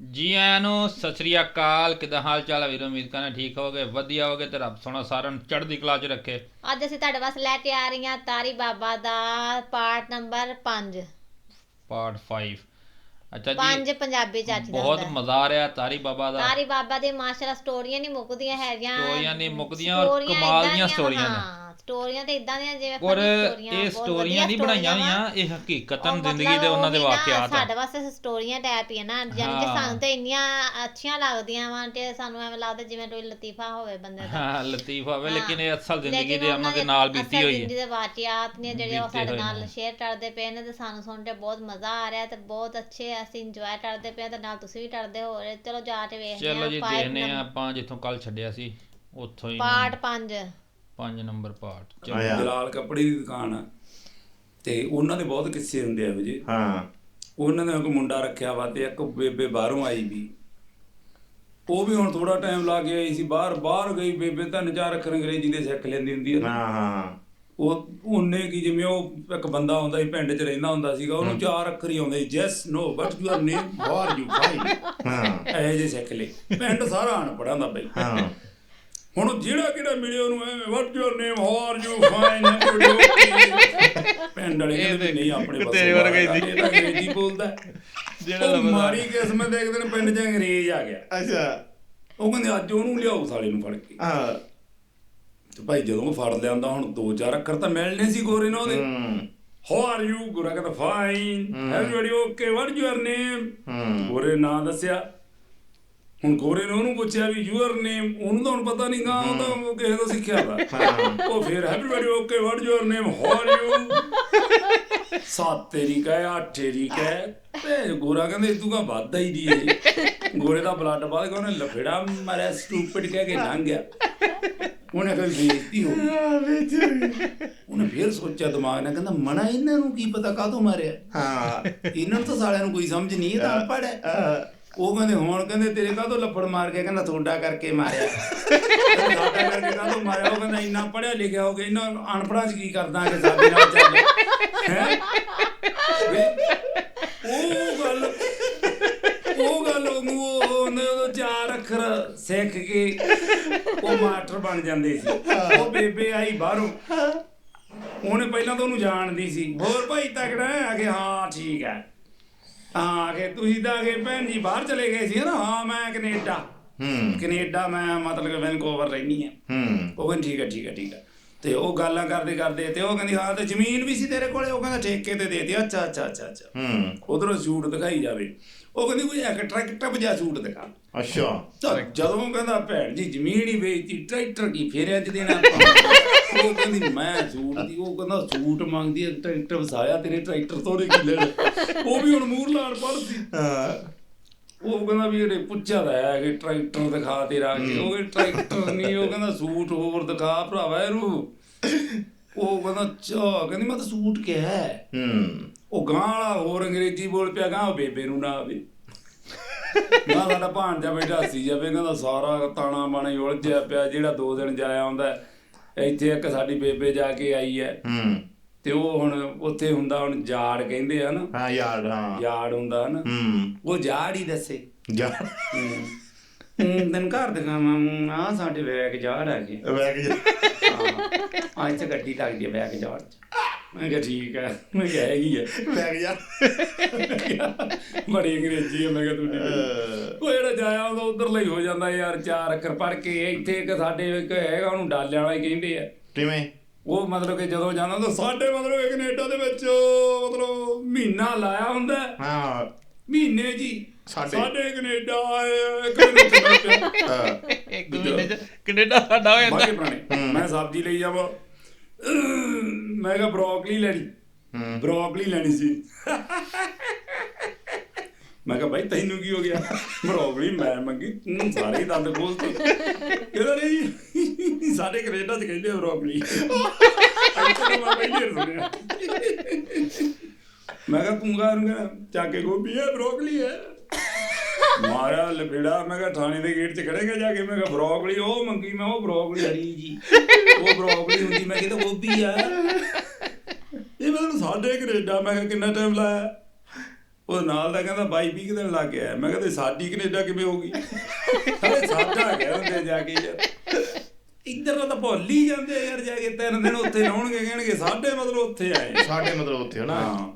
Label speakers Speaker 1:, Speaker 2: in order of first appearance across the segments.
Speaker 1: ਜੀ ਆਇਆਂ ਨੂੰ ਸਤਿ ਸ੍ਰੀ ਅਕਾਲ। ਕਿਦਾਂ ਹਾਲ ਚਾਲ ਹੈ ਵੀਰੋ? ਉਮੀਦ ਕਰਨਾ ਠੀਕ ਹੋਗੇ ਵਧੀਆ ਹੋਗੇ ਤੇ ਰੱਬ ਸੋਹਣਾ ਸਾਰਿਆਂ ਨੂੰ ਚੜ੍ਹਦੀ ਕਲਾ 'ਚ ਰੱਖੇ।
Speaker 2: ਅੱਜ ਅਸੀਂ ਤੁਹਾਡੇ ਵਾਸਤੇ ਲੈ ਕੇ ਆ ਰਹੀਆਂ ਤਾਰੀ ਬਾਬਾ ਦਾ ਪਾਰਟ ਨੰਬਰ 5
Speaker 1: ਪਾਰਟ 5 ਅੱਛਾ ਜੀ
Speaker 2: ਪੰਜ ਪੰਜਾਬੀ ਚ ਅੱਜ ਦਾ
Speaker 1: ਬਹੁਤ। ਮਜ਼ਾ ਆ ਰਿਹਾ ਤਾਰੀ ਬਾਬਾ ਦਾ।
Speaker 2: ਤਾਰੀ ਬਾਬਾ ਦੀ ਮਾਸ਼ਾਅੱਲਾ ਸਟੋਰੀਆਂ ਨਹੀਂ ਮੁੱਕਦੀਆਂ ਹੈਗੀਆਂ।
Speaker 1: ਸਟੋਰੀਆਂ ਨਹੀਂ ਮੁੱਕਦੀਆਂ ਔਰ ਕਮਾਲ ਦੀਆਂ ਸਟੋਰੀਆਂ ਨੇ।
Speaker 2: ਸਟੋਰੀਆਂ ਤੇ ਇਦਾਂ ਦੀਆਂ ਜਿਵੇਂ
Speaker 1: ਔਰ ਇਹ ਸਟੋਰੀਆਂ ਨਹੀਂ ਬਣਾਈਆਂ। ਹੋਈਆਂ ਇਹ ਹਕੀਕਤਨ ਜ਼ਿੰਦਗੀ ਦੇ ਉਹਨਾਂ ਦੇ ਵਾਕਿਆਤ ਆ
Speaker 2: ਸਾਡੇ ਵਾਸਤੇ ਸਟੋਰੀਆਂ ਟੈਪ ਹੀ ਆ ਨਾ ਯਾਨੀ ਕਿ। ਸਾਨੂੰ ਤੇ ਇੰਨੀਆਂ ਅੱਛੀਆਂ ਲੱਗਦੀਆਂ ਵਾ ਤੇ ਸਾਨੂੰ ਐਵੇਂ ਲੱਗਦਾ ਜਿਵੇਂ ਕੋਈ ਲਤੀਫਾ ਹੋਵੇ ਬੰਦੇ ਦਾ
Speaker 1: ਹਾਂ ਲਤੀਫ ਹੋਵੇ। ਲੇਕਿਨ ਇਹ ਅਸਲ ਜ਼ਿੰਦਗੀ ਦੇ ਉਹਨਾਂ ਦੇ ਨਾਲ ਬੀਤੀ ਹੋਈ
Speaker 2: ਜ਼ਿੰਦਗੀ
Speaker 1: ਹੈ
Speaker 2: ਦੇ ਵਾਕਿਆਤ ਨੇ ਜਿਹੜੇ ਉਹ ਸਾਡੇ ਨਾਲ। ਸ਼ੇਅਰ ਕਰਦੇ ਪਏ ਨੇ ਤੇ ਸਾਨੂੰ ਸੁਣ ਕੇ ਬਹੁਤ ਮਜ਼ਾ ਆ ਰਿਹਾ ਤੇ ਬਹੁਤ ਅੱਛੇ ਅਸੀਂ ਇੰਜੋਏ ਕਰਦੇ ਪਏ ਤੇ ਨਾਲ ਤੁਸੀਂ ਵੀ ਕਰਦੇ ਹੋ ਰਹੇ ਚਲੋ ਜਾ ਕੇ ਵੇਖਦੇ
Speaker 1: ਚਲੋ ਜੀ ਦੇਖਨੇ ਆ ਆਪਾਂ ਜਿੱਥੋਂ ਕੱਲ ਛੱਡਿਆ ਸੀ ਉੱਥੋਂ ਹੀ
Speaker 2: ਪਾਰਟ 5
Speaker 1: 5 ਨੰਬਰ ਪਾਰਟ
Speaker 3: ਜਲਾਲ ਕੱਪੜੇ ਦੀ ਦੁਕਾਨ ਆ ਤੇ ਉਹਨਾਂ ਦੇ ਬਹੁਤ ਕਿੱਸੇ ਹੁੰਦੇ ਆ ਜਿਹੇ
Speaker 4: ਹਾਂ।
Speaker 3: ਉਹਨਾਂ ਨੇ ਇੱਕ ਮੁੰਡਾ ਰੱਖਿਆ ਵਾ ਤੇ ਇੱਕ ਬੇਬੇ ਬਾਹਰੋਂ ਆਈ ਵੀ। ਉਹ ਵੀ ਹੁਣ ਥੋੜਾ ਟਾਈਮ ਲਾ ਕੇ ਆਈ ਸੀ ਬਾਹਰ ਬਾਹਰ ਗਈ ਬੇਬੇ ਤਿੰਨ ਚਾਰ ਅੱਖਰ ਅੰਗਰੇਜ਼ੀ ਦੇ ਸਿੱਖ ਲੈਂਦੀ ਹੁੰਦੀ ਹੈ ਨਾ।
Speaker 4: ਹਾਂ ਹਾਂ।
Speaker 3: ਉਹ ਉਹਨੇ ਕੀ ਜਿਵੇਂ ਉਹ ਇੱਕ ਬੰਦਾ ਹੁੰਦਾ ਸੀ ਪਿੰਡ 'ਚ ਰਹਿੰਦਾ ਹੁੰਦਾ ਸੀਗਾ ਉਹਨੂੰ ਚਾਰ ਅੱਖਰ ਹੀ ਆਉਂਦੇ ਸੀ ਜੈਸ no what your name are you fine
Speaker 4: ਹਾਂ।
Speaker 3: ਇਹ ਜੇ ਸਿੱਖ ਲਏ। ਪਿੰਡ ਸਾਰਾ ਅਨਪੜ੍ਹਾਂ ਦਾ ਬਈ।
Speaker 4: ਹਾਂ।
Speaker 3: ਹੁਣ ਉਹ ਜਿਹੜਾ ਕਿਹੜਾ ਮਿਲਿਆ ਉਹਨੂੰ ਐਵੇਂ what your name how are you fine ਪਿੰਡ ਵਾਲੇ ਕਹਿੰਦੇ ਵੀ ਨਹੀਂ ਆਪਣੇ ਪਾਸੋਂ
Speaker 1: ਤੇਰੇ ਵਰਗਾ ਹੀ
Speaker 3: ਅੰਗਰੇਜ਼ੀ ਬੋਲਦਾ।
Speaker 1: ਜਿਹੜਾ ਆ।
Speaker 3: ਮਾਰੀ ਕਿਸਮਤ ਇੱਕ ਦਿਨ ਪਿੰਡ 'ਚ ਅੰਗਰੇਜ਼ ਆ ਗਿਆ।
Speaker 4: ਅੱਛਾ।
Speaker 3: ਉਹ ਕਹਿੰਦੇ ਅੱਜ ਉਹਨੂੰ ਲਿਆਓ ਸਾਲੇ ਨੂੰ ਫੜ ਕੇ।
Speaker 4: ਹਾਂ।
Speaker 3: ਤੇ ਭਾਈ ਜਦੋਂ ਉਹ ਫੜ ਲਿਆਂਦਾ ਹੁਣ ਦੋ ਚਾਰ ਅੱਖਰ ਤਾਂ ਮਿਲਣੇ ਸੀ ਗੋਰੇ ਨੂੰ ਉਹਦੇ।
Speaker 4: ਹੂੰ।
Speaker 3: ਹਾਊ ਆਰ ਯੂ ਗੋਰਾ ਕਹਿੰਦਾ fine everybody okay what your name ਗੋਰੇ ਨਾਂ ਦੱਸਿਆ ਹੁਣ ਗੋਰੇ ਨੇ ਉਹਨੂੰ ਪੁੱਛਿਆ ਵੀ ਯੂਅਰ ਨੇਮ ਉਹਨੂੰ ਤਾਂ ਹੁਣ ਪਤਾ ਨਹੀਂ ਗਾ ਉਹ ਤਾਂ ਕਿਸੇ ਤੋਂ ਸਿੱਖਿਆ ਵਾ।
Speaker 4: ਹਾਂ।
Speaker 3: ਉਹ ਫਿਰ everybody okay what your name how are you ਸੱਤ ਤੇਰੀ ਕਹੇ ਅੱਠ ਤੇਰੀ ਕਹੇ। ਤੇ ਗੋਰਾ ਕਹਿੰਦੇ ਤੂੰ ਕਾ ਵੱਧਦਾ ਹੀ ਦੀ ਇਹ। ਗੋਰੇ ਦਾ ਬਲੱਡ ਵੱਧ ਗਿਆ ਉਹਨੇ ਲਫੇੜਾ ਮਾਰਿਆ ਸਟੂਪਿਡ ਕਹਿ ਕੇ ਲੰਘ ਗਿਆ। ਉਹਨੇ ਕੋਈ ਬੇਇੱਜ਼ਤੀ ਹੋ ਗਈ। ਉਹਨੇ ਫਿਰ ਸੋਚਿਆ ਦਿਮਾਗ ਨਾਲ ਕਹਿੰਦਾ ਮਨਾ ਇਹਨਾਂ ਨੂੰ ਕੀ ਪਤਾ ਕਾਹਤੋਂ ਮਾਰਿਆ?
Speaker 4: ਹਾਂ।
Speaker 3: ਇਹਨਾਂ ਨੂੰ ਤਾਂ ਸਾਲਿਆਂ ਨੂੰ ਕੋਈ ਸਮਝ ਨਹੀਂ ਇਹ ਤਾਂ ਅਨਪੜ੍ਹ ਹੈ। ਉਹ ਕਹਿੰਦੇ, ਹੁਣ ਕਹਿੰਦੇ ਤੇਰੇ ਕਾਹਤੋਂ ਲੱਫੜ ਮਾਰ ਕੇ ਕਹਿੰਦਾ ਤੁਹਾਡਾ ਕਰਕੇ ਮਾਰਿਆ। ਤੁਹਾਡਾ ਕਰਕੇ ਕਾਹਤੋਂ ਮਾਰਿਆ? ਉਹ ਕਹਿੰਦਾ ਇੰਨਾ ਪੜਿਆ ਲਿਖਿਆ ਹੋ ਗਿਆ ਇਹਨਾਂ ਅਨਪੜਾਂ 'ਚ ਕੀ ਕਰਦਾ ਕਿ ਸਾਡੇ ਨਾਲ ਚੱਲ? ਹੈ? ਉਹ ਗੱਲ ਉਹ ਗੱਲ ਉਹ ਉਹਨੇ ਉਹ ਚਾਰ ਅੱਖਰ ਸਿੱਖ ਕੇ ਉਹ ਮਾਸਟਰ ਬਣ ਜਾਂਦੇ ਸੀ। ਉਹ ਬੇਬੇ ਆਈ ਬਾਹਰੋਂ। ਉਹਨੇ ਪਹਿਲਾਂ ਤਾਂ ਉਹਨੂੰ ਜਾਣਦੀ ਸੀ। ਹੋਰ ਭਾਈ ਤਕੜਾ ਆ ਕੇ, ਹਾਂ, ਠੀਕ ਹੈ। ਹਾਂ ਕਿ ਤੁਸੀਂ ਤਾਂ ਕਿ ਭੈਣ ਜੀ ਬਾਹਰ ਚਲੇ ਗਏ ਸੀ ਨਾ। ਹਾਂ ਮੈਂ ਕੈਨੇਡਾ।
Speaker 4: ਹੂੰ।
Speaker 3: ਕੈਨੇਡਾ ਮੈਂ ਮਤਲਬ ਵੈਨਕੂਵਰ ਰਹਿਣੀ ਆ
Speaker 4: ਹੂੰ।
Speaker 3: ਉਹ ਕਹਿੰਦੀ ਠੀਕ ਹੈ ਠੀਕ ਹੈ ਠੀਕ ਹੈ। ਤੇ ਉਹ ਗੱਲਾਂ ਕਰਦੇ ਕਰਦੇ ਤੇ ਉਹ ਕਹਿੰਦੀ ਹਾਂ ਤੇ ਜ਼ਮੀਨ ਵੀ ਸੀ ਤੇਰੇ ਕੋਲੇ? ਉਹ ਕਹਿੰਦਾ ਠੇਕੇ ਤੇ ਦੇ ਦਿੱਤੀ। ਅੱਛਾ ਅੱਛਾ ਅੱਛਾ ਅੱਛਾ।
Speaker 4: ਹੂੰ।
Speaker 3: ਉਧਰੋਂ ਸੂਟ ਦਿਖਾਈ ਜਾਵੇ। ਉਹ ਕਹਿੰਦੀ ਕੋਈ ਇੱਕ ਟਰੈਕਟਰ ਵਜਾ ਸੂਟ ਦਿਖਾ।
Speaker 4: ਅੱਛਾ।
Speaker 3: ਜਦੋਂ ਕਹਿੰਦਾ ਭੈਣ ਜੀ ਜ਼ਮੀਨ ਹੀ ਵੇਚਤੀ ਟਰੈਕਟਰ ਕੀ ਫੇਰਿਆ ਚ ਦੇਣਾ ਉਹ ਕਹਿੰਦੀ ਮੈਂ ਸੂਟ ਦੀ ਉਹ ਕਹਿੰਦਾ ਸੂਟ ਮੰਗਦੀ ਹੈ ਟਰੈਕਟਰ ਵਸਾਇਆ ਤੇਰੇ ਟਰੈਕਟਰ ਤੋਂ ਕੀ ਲੈਣਾ ਉਹ ਵੀ ਹੁਣ ਮੂਰ ਲਾਣ ਪੜਦੀ।
Speaker 4: ਹਾਂ।
Speaker 3: ਉਹ ਕਹਿੰਦਾ ਵੀ ਇਹਨੇ ਪੁੱਛਿਆ ਤਾਂ ਹੈ ਕਿ ਟਰੈਕਟਰ ਦਿਖਾ ਤੇਰਾ ਕਿ ਉਹ ਟਰੈਕਟਰ ਨਹੀਂ ਉਹ ਕਹਿੰਦਾ ਸੂਟ ਹੋਰ ਦਿਖਾ ਭਰਾਵਾ ਇਹਨੂੰ। ਉਹ ਕਹਿੰਦਾ ਚਾ ਕਹਿੰਦੀ ਮੈਂ ਤਾਂ ਸੂਟ ਕਿਹਾ ਹੈ। ਉਹ ਗਾਂ ਵਾਲਾ ਹੋਰ ਅੰਗਰੇਜ਼ੀ ਬੋਲ ਪਿਆ ਗਾਂ ਬੇਬੇ ਨੂੰ ਨਾ ਆਵੇ। ਨਾ ਸਾਡਾ ਭਾਣਜਾ ਬੈਠਾ ਸੀ ਜਾਵੇ ਕਹਿੰਦਾ ਸਾਰਾ ਤਾਣਾ ਬਾਣਾ ਉਲਝਿਆ ਪਿਆ ਜਿਹੜਾ ਦੋ ਦਿਨ ਜਾਇਆ ਆਉਂਦਾ ਹੈ। ਇੱਥੇ ਇੱਕ ਸਾਡੀ ਬੇਬੇ ਜਾ ਕੇ ਆਈ ਹੈ।
Speaker 4: ਹੂੰ।
Speaker 3: ਤੇ ਉਹ ਹੁਣ ਉੱਥੇ ਹੁੰਦਾ ਹੁਣ ਜਾੜ ਕਹਿੰਦੇ ਆ ਨਾ।
Speaker 4: ਹਾਂ ਯਾਰ ਹਾਂ।
Speaker 3: ਜਾੜ ਹੁੰਦਾ ਨਾ।
Speaker 4: ਹੂੰ।
Speaker 3: ਉਹ ਜਾੜ ਹੀ ਦੱਸੇ।
Speaker 4: ਜਾ
Speaker 3: ਹੂੰ। ਤੈਨੂੰ ਘਰ ਦਿਖਾਵਾਂ ਆ ਸਾਡੇ ਬੈਗ ਜਾੜ ਆ ਗਏ
Speaker 4: ਵੈਗ ਜਾ
Speaker 3: ਹਾਂ ਇੱਥੇ ਗੱਡੀ ਲੱਗਦੀ ਹੈ ਬੈਗ ਜਾੜ ਚ। ਮੈਂ ਕਿਹਾ ਠੀਕ ਹੈ ਮੈਂ ਕਿਹਾ ਹੈਗੀ ਹੈ
Speaker 4: ਵੈਗ ਜਾ
Speaker 3: ਬੜੀ ਅੰਗਰੇਜ਼ੀ ਹੈ ਮੈਂ ਕਿਹਾ ਤੁਹਾਡੀ ਉਹ ਜਿਹੜਾ ਜਾਇਆ ਉਹਦਾ ਉਧਰ ਲਈ ਹੋ ਜਾਂਦਾ ਯਾਰ ਚਾਰ ਅੱਖਰ ਪੜ ਕੇ ਇੱਥੇ ਇੱਕ ਸਾਡੇ ਇੱਕ ਹੈਗਾ ਉਹਨੂੰ ਡਾਲਿਆਂ ਵਾਲਾ ਹੀ ਕਹਿੰਦੇ ਆ।
Speaker 4: ਕਿਵੇਂ?
Speaker 3: ਉਹ ਮਤਲਬ ਕਿ ਜਦੋਂ ਜਾਂਦਾ ਤਾਂ ਸਾਡੇ ਮਤਲਬ ਕੈਨੇਡਾ ਦੇ ਵਿੱਚ ਮਤਲਬ ਮਹੀਨਾ ਲਾਇਆ ਹੁੰਦਾ। ਹੈ।
Speaker 4: ਹਾਂ
Speaker 3: ਮਹੀਨੇ ਜੀ।
Speaker 4: ਸਾਡੇ।
Speaker 3: ਸਾਡੇ ਕੈਨੇਡਾ ਇੱਕ
Speaker 1: ਮਹੀਨੇ ਕੈਨੇਡਾ ਸਾਡਾ ਹੋ ਜਾਂਦਾ।
Speaker 3: ਮੈਂ ਸਬਜ਼ੀ ਲਈ ਜਾਵਾਂ। ਮੈਂ ਕਿਹਾ ਬਰੋਕਲੀ ਲੈਣੀ।
Speaker 4: ਹੂੰ।
Speaker 3: ਬਰੋਕਲੀ ਲੈਣੀ ਸੀ। ਮੈਂ ਕਿਹਾ ਭਾਈ ਤੈਨੂੰ ਕੀ ਹੋ ਗਿਆ? ਬਰੋਕਲੀ ਮੈਂ ਮੰਗੀ ਤੂੰ ਸਾਰੇ ਦੰਦ ਖੋਲ ਤੇ। ਕਹਿੰਦਾ ਨਹੀਂ ਸਾਡੇ ਕੈਨੇਡਾ ਚ ਕਹਿੰਦੇ ਬਰੋਕਲੀ। ਮੈਂ ਕਿਹਾ ਤੂੰ ਕਹਾਂ ਨੂੰ ਚੱਕ ਕੇ ਗੋਭੀ ਹੈ ਬਰੋਕਲੀ ਹੈ। ਮਾਰਿਆ ਲਪੇੜਾ ਮੈਂ ਕਿਹਾ ਥਾਣੇ ਦੇ ਗੇਟ 'ਚ ਖੜੇਗਾ ਜਾ ਕੇ। ਮੈਂ ਕਿਹਾ ਬਰੋਕਲੀ ਉਹ ਮੰਗੀ ਮੈਂ ਉਹ ਬਰੋਕਲੀ। ਹਰੀ ਜੀ। ਉਹ ਬਰੋਕਲੀ ਹੁੰਦੀ ਮੈਂ ਕਿਹਾ ਗੋਭੀ ਆ? ਇਹ ਮਤਲਬ ਸਾਡੇ ਕੈਨੇਡਾ ਮੈਂ ਕਿਹਾ ਕਿੰਨਾ ਟਾਈਮ ਲਾਇਆ? ਉਹ ਨਾਲ ਦਾ ਕਹਿੰਦਾ ਬਾਈ 20 ਕੁ ਦਿਨ ਲੱਗ ਗਿਆ। ਮੈਂ ਕਹਿੰਦਾ ਸਾਡੀ ਕੈਨੇਡਾ ਕਿਵੇਂ ਹੋ ਗਈ? ਅਰੇ ਸਾਡਾ ਕਹਿੰਦੇ ਜਾ ਕੇ ਯਾਰ। ਇੱਧਰ ਤਾਂ ਭੁੱਲ ਹੀ ਜਾਂਦੇ ਯਾਰ ਜਾ ਕੇ ਤਿੰਨ ਦਿਨ ਉੱਥੇ ਲਾਉਣਗੇ ਕਹਿਣਗੇ ਸਾਡੇ ਮਤਲਬ ਉੱਥੇ ਆਏ।
Speaker 4: ਸਾਡੇ ਮਤਲਬ ਉੱਥੇ ਹਨਾ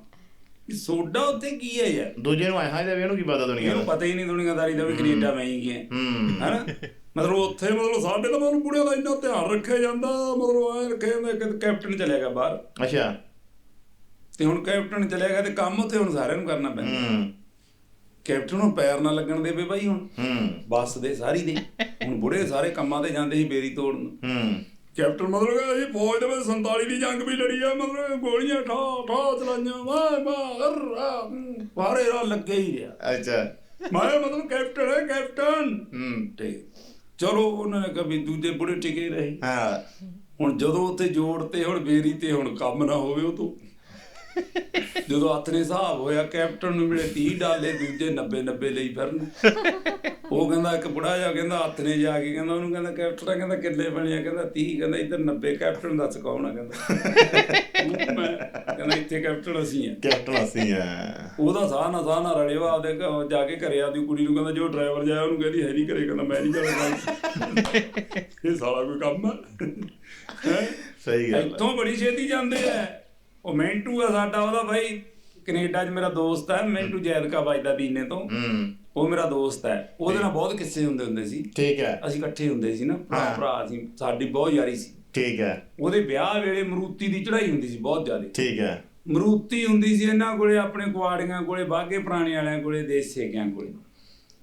Speaker 3: ਵੀ ਸੋਡਾ ਉੱਥੇ ਕੀ ਹੈ ਯਾਰ?
Speaker 4: ਦੂਜੇ ਨੂੰ ਆਇਆ ਇਹਦਾ ਵੀ ਇਹਨੂੰ ਕੀ ਪਤਾ ਦੁਨੀਆ
Speaker 3: ਇਹਨੂੰ
Speaker 4: ਦਾ?
Speaker 3: ਪਤਾ ਹੀ ਨਹੀਂ ਦੁਨੀਆਦਾਰੀ ਦਾ ਵੀ ਕੈਨੇਡਾ ਮੈਂ ਹੀ ਗਿਆ
Speaker 4: ਹੂੰ।
Speaker 3: ਹੈਨਾ? ਮਤਲਬ ਉੱਥੇ ਮਤਲਬ ਸਾਡੇ ਤਾਂ ਮਤਲਬ ਬੁੜਿਆਂ ਦਾ ਇੰਨਾ ਧਿਆਨ ਰੱਖਿਆ ਜਾਂਦਾ ਮਤਲਬ ਐ ਰੱਖਿਆ ਜਾਂਦਾ ਕਿ ਕੈਪਟਨ ਚਲਿਆ ਗਿਆ ਬਾਹਰ।
Speaker 4: ਅੱਛਾ।
Speaker 3: ਤੇ ਹੁਣ ਕੈਪਟਨ ਚਲਿਆ ਗਿਆ ਤੇ ਕੰਮ ਉੱਥੇ ਹੁਣ ਸਾਰਿਆਂ ਨੂੰ ਕਰਨਾ ਪੈਂਦਾ।
Speaker 4: ਹੂੰ।
Speaker 3: ਕੈਪਟਨ ਨੂੰ ਪੈਰ ਨਾ ਲੱਗਣ ਦੇ ਬਈ ਬਾਈ ਹੁਣ।
Speaker 4: ਹੂੰ।
Speaker 3: ਬੱਸ ਦੇ ਸਾਰੀ ਦੇ। ਹੁਣ ਬੁੜੇ ਸਾਰੇ ਕੰਮਾਂ ਤੇ ਜਾਂਦੇ ਸੀ ਬੇਰੀ ਤੋੜਨ।
Speaker 4: ਹੂੰ।
Speaker 3: ਕੈਪਟਨ ਮਤਲਬ ਕਿ ਅਸੀਂ ਫੌਜ ਦੇ ਵਿੱਚ 47 ਦੀ ਜੰਗ ਵੀ ਲੜੀ ਆ ਮਤਲਬ ਗੋਲੀਆਂ ਠਾ ਠਾ ਚਲਾਈਆਂ ਵਾਹ ਵਾਹ ਬਾਰੇ ਰਾ ਲੱਗੇ ਹੀ ਰਿਹਾ।
Speaker 4: ਅੱਛਾ।
Speaker 3: ਮੈਂ ਮਤਲਬ ਕੈਪਟਨ ਹੈ ਕੈਪਟਨ।
Speaker 4: ਹੂੰ।
Speaker 3: ਤੇ ਚਲੋ ਉਹਨਾਂ ਨੇ ਕभी ਦੂਜੇ ਬੁੜੇ ਟਿਕੇ ਰਹੇ।
Speaker 4: ਹਾਂ।
Speaker 3: ਹੁਣ ਜਦੋਂ ਉੱਥੇ ਜੋੜ ਤੇ ਹੁਣ ਬੇਰੀ ਤੇ ਹੁਣ ਕੰਮ ਨਾ ਹੋਵੇ ਉਹ ਤੋਂ ਜਦੋਂ ਨੇ ਹਿਸਾਬ ਹੋਇਆ ਕੈਪਟਨ ਨੂੰ ਮਿਲੇ 30 ਡਾਲੇ ਦੂਜੇ 90 90 ਲਈ ਫਿਰਨ। ਉਹ ਕਹਿੰਦਾ ਇੱਕ ਬੁੜਾ ਜਿਹਾ ਕਹਿੰਦਾ ਨੇ ਜਾ ਕੇ ਕਹਿੰਦਾ ਉਹਨੂੰ ਕਹਿੰਦਾ ਕੈਪਟਨ ਕਹਿੰਦਾ ਕਿੰਨੇ ਬਣੇ ਆ ਕਹਿੰਦਾ 30 ਕਹਿੰਦਾ ਇੱਧਰ 90 ਕੈਪਟਨ ਦੱਸ ਕੌਣ ਆ ਕਹਿੰਦਾ। ਕਹਿੰਦਾ ਇੱਥੇ ਕੈਪਟਨ ਅਸੀਂ ਆ।
Speaker 4: ਕੈਪਟਨ ਅਸੀਂ ਆ।
Speaker 3: ਉਹਦਾ ਸਾਹ ਨਾ ਸਾਹ ਨਾ ਰਲਿਓ ਆਪਦੇ ਜਾ ਕੇ ਘਰੇ ਆਪਦੀ ਕੁੜੀ ਨੂੰ ਕਹਿੰਦਾ ਜੋ ਡਰਾਈਵਰ ਜਾਇਆ ਉਹਨੂੰ ਕਹਿੰਦੀ ਹੈ ਨਹੀਂ ਘਰੇ ਕਹਿੰਦਾ ਮੈਂ ਨਹੀਂ ਜਾਣਾ ਇਹ ਸਾਲਾ ਕੋਈ ਕੰਮ ਹੈ?
Speaker 4: ਸਹੀ ਗੱਲ ਆ।
Speaker 3: ਇੱਥੋਂ ਬੜੀ ਛੇਤੀ ਜਾਂਦੇ ਆ। ਉਹ ਮੈਂਟੂ ਆ ਸਾਡਾ ਉਹਦਾ ਭਾਈ ਕੈਨੇਡਾ 'ਚ ਮੇਰਾ ਦੋਸਤ ਹੈ ਮੈਂਟੂ ਜੈਦਕਾ ਵੱਜਦਾ ਦੀਨੇ ਤੋਂ।
Speaker 4: ਹੂੰ।
Speaker 3: ਉਹ ਮੇਰਾ ਦੋਸਤ ਹੈ। ਉਹਦੇ ਨਾਲ ਬਹੁਤ ਕਿੱਸੇ ਹੁੰਦੇ ਹੁੰਦੇ ਸੀ।
Speaker 4: ਠੀਕ ਹੈ।
Speaker 3: ਅਸੀਂ ਇਕੱਠੇ ਹੁੰਦੇ ਸੀ ਨਾ ਭਰਾ। ਭਰਾ ਸੀ ਸਾਡੀ ਬਹੁਤ ਯਾਰੀ ਸੀ।
Speaker 4: ਠੀਕ ਹੈ।
Speaker 3: ਉਹਦੇ ਵਿਆਹ ਵੇਲੇ ਮਰੂਤੀ ਦੀ ਚੜ੍ਹਾਈ ਹੁੰਦੀ ਸੀ ਬਹੁਤ ਜ਼ਿਆਦਾ।
Speaker 4: ਠੀਕ ਹੈ।
Speaker 3: ਮਰੂਤੀ ਹੁੰਦੀ ਸੀ ਇਹਨਾਂ ਕੋਲੇ ਆਪਣੇ ਕੁਆੜੀਆਂ ਕੋਲੇ ਬਾਗੇ ਪੁਰਾਣੇ ਵਾਲਿਆਂ ਕੋਲੇ ਦੇਸੇ ਗਿਆਂ ਕੋਲੇ।